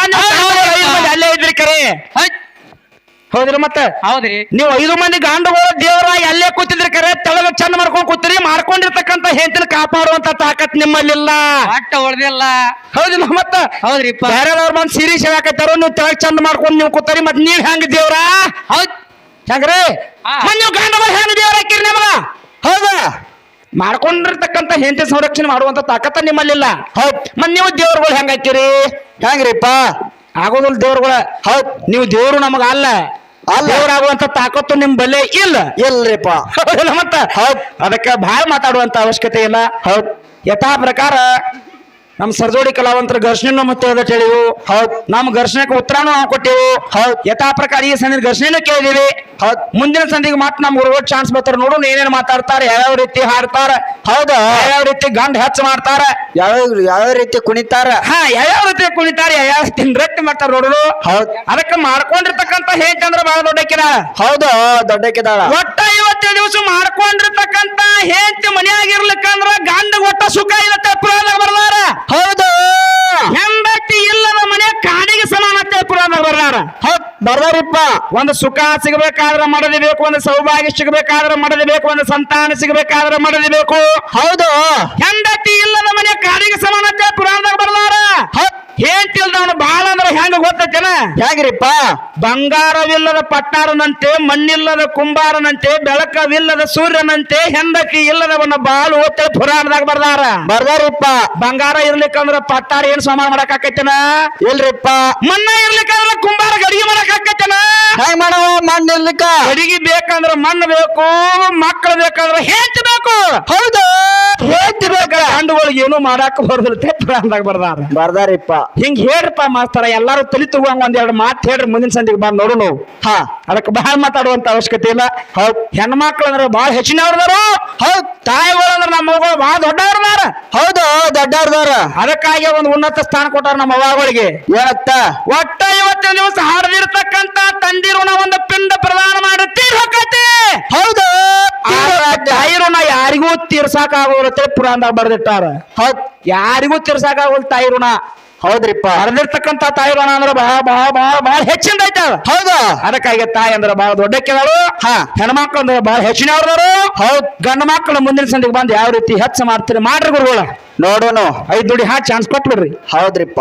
ಅಲ್ಲೇ ಇದ್ರಿ ಕರೆ. ಹೌದ್ರಿ ಮತ್ತೆ? ಹೌದ್ರಿ. ನೀವು ಐದು ಮಂದಿ ಗಾಂಡುಗಳು ದೇವರ ಎಲ್ಲೇ ಕೂತಿದ್ರಿ ಕರೆ ತೆಳಗ ಚಂದ ಮಾಡ್ಕೊಂಡ್ ಕೂತಿರಿ ಮಾಡ್ಕೊಂಡಿರ್ತಕ್ಕಂತ ಹೆಂಡತಿನ ಕಾಪಾಡುವಂತ ತಾಕತ್ ನಿಮ್ಮಲ್ಲಿಲ್ಲ. ಅಟ್ಟ ಹೊಡೆದಿಲ್ಲ ಹೌದಿಲ್ಲ ಮತ್ತ? ಹೌದ್ರಿಪ್ಪ. ಬೇರೆದವ್ರ ಬಂದ್ ಸೀರೀಸ್ ಸೇವಾಕತ್ತಾರ ನೀವು ತೆಳಗ ಚಂದ ಮಾಡ್ಕೊಂಡು ನೀವು ಕೂತಾರಿ ಮತ್ ನೀವ್ ಹೆಂಗ ದೇವ್ರ? ಹೌದ್. ಹೆಂಗ್ರಿ. ಮತ್ ನೀವು ಗಾಂಡುಗಳು ಹೆಂಗ್ ದೇವ್ರ ಹಾಕಿರಿ ನಿಮಗ? ಹೌದಾ? ಮಾಡ್ಕೊಂಡಿರ್ತಕ್ಕಂತ ಹೆಂಡತಿ ಸಂರಕ್ಷಣೆ ಮಾಡುವಂತ ತಾಕತ್ತ ನಿಮ್ಮಲ್ಲಿಲ್ಲ. ಹೌದ್. ಮತ್ ನೀವು ದೇವ್ರಗಳು ಹೆಂಗ್ ಹಾಕಿರಿ ಹೆಂಗ್ರಿಪ್ಪ? ಆಗೋದಿಲ್ಲ ದೇವ್ರಗಳ. ಹೌದ್ ನೀವು ದೇವ್ರು ನಮಗ ಅಲ್ಲ. ಅಲ್ಲ. ದೇವ್ರಾಗುವಂತ ತಾಕತ್ತು ನಿಮ್ ಬಲ್ಲೆ ಇಲ್ಲ. ಇಲ್ರಿಪ್ಪ. ಮತ್ತ? ಹೌದ್. ಅದಕ್ಕೆ ಬಹಳ ಮಾತಾಡುವಂತ ಅವಶ್ಯಕತೆ ಇಲ್ಲ. ಹೌದ್. ಯಥಾ ಪ್ರಕಾರ ನಮ್ ಸರ್ಜೋಡಿ ಕಲಾವಂತರ ಘರ್ಷಣೆ ಮತ್ತೆ ಹೇಳಿವು ಹೌದ್. ನಮ್ ಘರ್ಷಣೆಗೆ ಉತ್ತರನೂ ನಾವು ಕೊಟ್ಟೆವು. ಹೌದ್. ಯಥಾ ಪ್ರಕಾರ ಈ ಸಂದಿ ಘರ್ಷಣೆನೂ ಕೇಳಿದೀವಿ. ಹೌದ್. ಮುಂದಿನ ಸಂದಿಗೆ ಮಾತ್ರ ನಮ್ ಗುರುಗಳು ಚಾನ್ಸ್ ಬರ್ತಾರೆ ನೋಡು ಏನೇನ್ ಮಾತಾಡ್ತಾರೆ ಯಾವ್ಯಾವ ರೀತಿ ಹಾಡ್ತಾರ ಹೌದು? ಯಾವ್ಯಾವ ರೀತಿ ಗಂಡ ಹೆಚ್ಚ ಮಾಡ್ತಾರ. ಯಾವ್ಯಾವ ಯಾವ್ಯಾವ ರೀತಿ ಕುಣಿತಾರ? ಹಾ ಯಾವ್ಯಾವ ರೀತಿ ಕುಣಿತಾರ ಯಾವ್ಯಾವ ರೀತಿ ನೃತ್ಯ ಮಾಡ್ತಾರ ನೋಡುದು ಹೌದ್. ಅದಕ್ಕೆ ಮಾಡ್ಕೊಂಡಿರ್ತಕ್ಕಂತ ಹೇಳ್ತಂದ್ರ ಬಹಳ ದೊಡ್ಡಕ್ಕಿದ ಹೌದು? ದೊಡ್ಡಕ್ಕಿದಾಳ ಒಟ್ಟ ದಿವಸ ಮಾಡ್ಕೊಂಡಿರ್ತಕ್ಕಂತ ಹೆಂಡತಿ ಮನೆಯಾಗಿರ್ಲಿಕ್ಕಂದ್ರ ಗಂಡ ಒಟ್ಟ ಸುಖ ಇರುತ್ತೆ ಪುರಾಣ ಬರ್ಲಾರ ಹೌದು. ಹೆಂಡತಿ ಇಲ್ಲದ ಮನೆ ಕಾಡಿಗೆ ಸಮಾನ ಪುರಾಣ ಬರ್ಲಾರ ಹೌದ್ ಬರ್ದಾರಿಪ್ಪ. ಒಂದು ಸುಖ ಸಿಗಬೇಕಾದ್ರೆ ಮಾಡದೇ ಬೇಕು ಒಂದು ಸೌಭಾಗ್ಯ ಸಿಗಬೇಕಾದ್ರೆ ಮಾಡದೇ ಬೇಕು ಒಂದು ಸಂತಾನ ಸಿಗಬೇಕಾದ್ರೆ ಮಾಡದೇ ಬೇಕು. ಹೌದು. ಹೆಂಡತಿ ಇಲ್ಲದ ಮನೆ ಕಾಡಿಗೆ ಸಮಾನತೆ ಪುರಾಣದಾಗ ಬರ್ಲಾರ ಹೆಂಡತಿ ಇಲ್ದವನು ಬಾಳ ಅಂದ್ರೆ ಹೆಂಗ ಗೊತ್ತೈತೆನ? ಹೇಗ್ರಿಪ್ಪ? ಬಂಗಾರವಿಲ್ಲದ ಪಟ್ಟಾರನಂತೆ ಮಣ್ಣಿಲ್ಲದ ಕುಂಬಾರನಂತೆ ಬೆಳಕವಿಲ್ಲದ ಸೂರ್ಯನಂತೆ ಹೆಂಡಕಿ ಇಲ್ಲದವನ್ನ ಬಾಳು ಓದ್ತ ಪುರಾಣದಾಗ ಬರ್ದಾರ. ಬರ್ದಾರಿಪ್ಪ. ಬಂಗಾರ ಇರ್ಲಿಕ್ಕಂದ್ರ ಪಟ್ಟಾರ ಏನ್ ಸಮಾನ ಮಾಡಕ್ ಆಕೈತೆನ ಇಲ್ರಿಪ್ಪ. ಮಣ್ಣ ಇರ್ಲಿಕ್ಕಂದ್ರ ಕುಂಬಾರ ಗಡಿಗೆ ಮಾಡಕ್ ಆಕೈತೆನ ಹೆಂಗ್ ಮಾಡವ ಮಣ್ಣು ಇರ್ಲಿಕ್ಕ? ಗಡಿಗೆ ಬೇಕಂದ್ರ ಮಣ್ಣು ಬೇಕು ಮಕ್ಕಳು ಬೇಕಂದ್ರ ಹೆಂಚು ಬೇಕು. ಹೌದು. ಹೆಂಚ ಬೇಕ? ಗಂಡುಗಳಿಗೆ ಏನು ಮಾಡಾಕ ಬರೋದಿಲ್ಲ ಪುರಾಣದಾಗ ಬರ್ದಾರ. ಬರ್ದಾರಿಪ್ಪ. ಹಿಂಗ್ ಹೇಳ್ರಪ್ಪ ಮಾಸ್ತರ ಎಲ್ಲಾರು ತಲೆ ತಗೋಂಗ ಒಂದೆರಡು ಮಾತು ಹೇಳ್ರಿ ಮುಂದಿನ ಸಂದಿಗೆ ಬಂದ್ ನೋಡು ನೋವು. ಹಾ. ಅದಕ್ಕೆ ಬಹಳ ಮಾತಾಡುವಂತ ಅವಶ್ಯಕತೆ ಇಲ್ಲ. ಹೌದ್. ಹೆಣ್ಮಕ್ಳು ಅಂದ್ರೆ ಬಹಳ ಹೆಚ್ಚಿನವ್ರದಾರ ಹೌದ್. ತಾಯಿಗಳು ಅಂದ್ರೆ ನಮ್ಮ ಮಗಳು ಬಹಳ ದೊಡ್ಡವ್ರದಾರ. ಹೌದು ದೊಡ್ಡವ್ರದಾರ ಅದಕ್ಕಾಗಿ ಒಂದು ಉನ್ನತ ಸ್ಥಾನ ಕೊಟ್ಟಾರ ನಮ್ಮ ಅವ್ವಗಳಿಗೆ. ಏನತ್ತ? ಒಟ್ಟ ಇವತ್ತಿನ ದಿವಸ ಹಾಡದಿರ್ತಕ್ಕಂತ ತಂದಿರುಣ ಒಂದು ಪಿಂಡ ಪ್ರದಾನ ಮಾಡಿ ತೀರ್ ಹೊಕ್ಕತಿ ಹೌದು. ತಾಯಿ ಋಣ ಯಾರಿಗೂ ತೀರ್ಸಾಕ ಆಗೋರುತ್ತೆ ಪುರಾಣ ಬರ್ದಿಟ್ಟಾರ. ಹೌದ್. ಯಾರಿಗೂ ತೀರ್ಸಾಕ ಆಗೋಲ್ ತಾಯಿ ಋಣ. ಹೌದ್ರಿಪ್ಪ. ಹರಿದಿರ್ತಕ್ಕಂತ ತಾಯಿ ಬಾಣ ಅಂದ್ರೆ ಬಹಳ ಬಹಳ ಬಹಳ ಬಹಳ ಹೆಚ್ಚಿಂದ ಐತ ಹೌದು. ಅದಕ್ಕಾಗಿ ತಾಯಿ ಅಂದ್ರೆ ಬಹಳ ದೊಡ್ಡಕ್ಕಿದಾಳು. ಹಾ. ಹೆಣ್ಮಕ್ಳು ಅಂದ್ರೆ ಬಹಳ ಹೆಚ್ಚಿನವ್ರದಾರು. ಹೌದ್. ಗಂಡ ಮಕ್ಕಳು ಮುಂದಿನ ಸಂದಿಗೆ ಬಂದು ಯಾವ ರೀತಿ ಹೆಚ್ಚು ಮಾಡ್ತೀರಿ ಮಾಡ್ರಿ ಗುರುಗಳ. ನೋಡೋಣ ಐದು ದುಡಿ ಹಾ ಚಾನ್ಸ್ ಕೊಟ್ಬಿಡ್ರಿ. ಹೌದ್ರಿಪ್ಪ.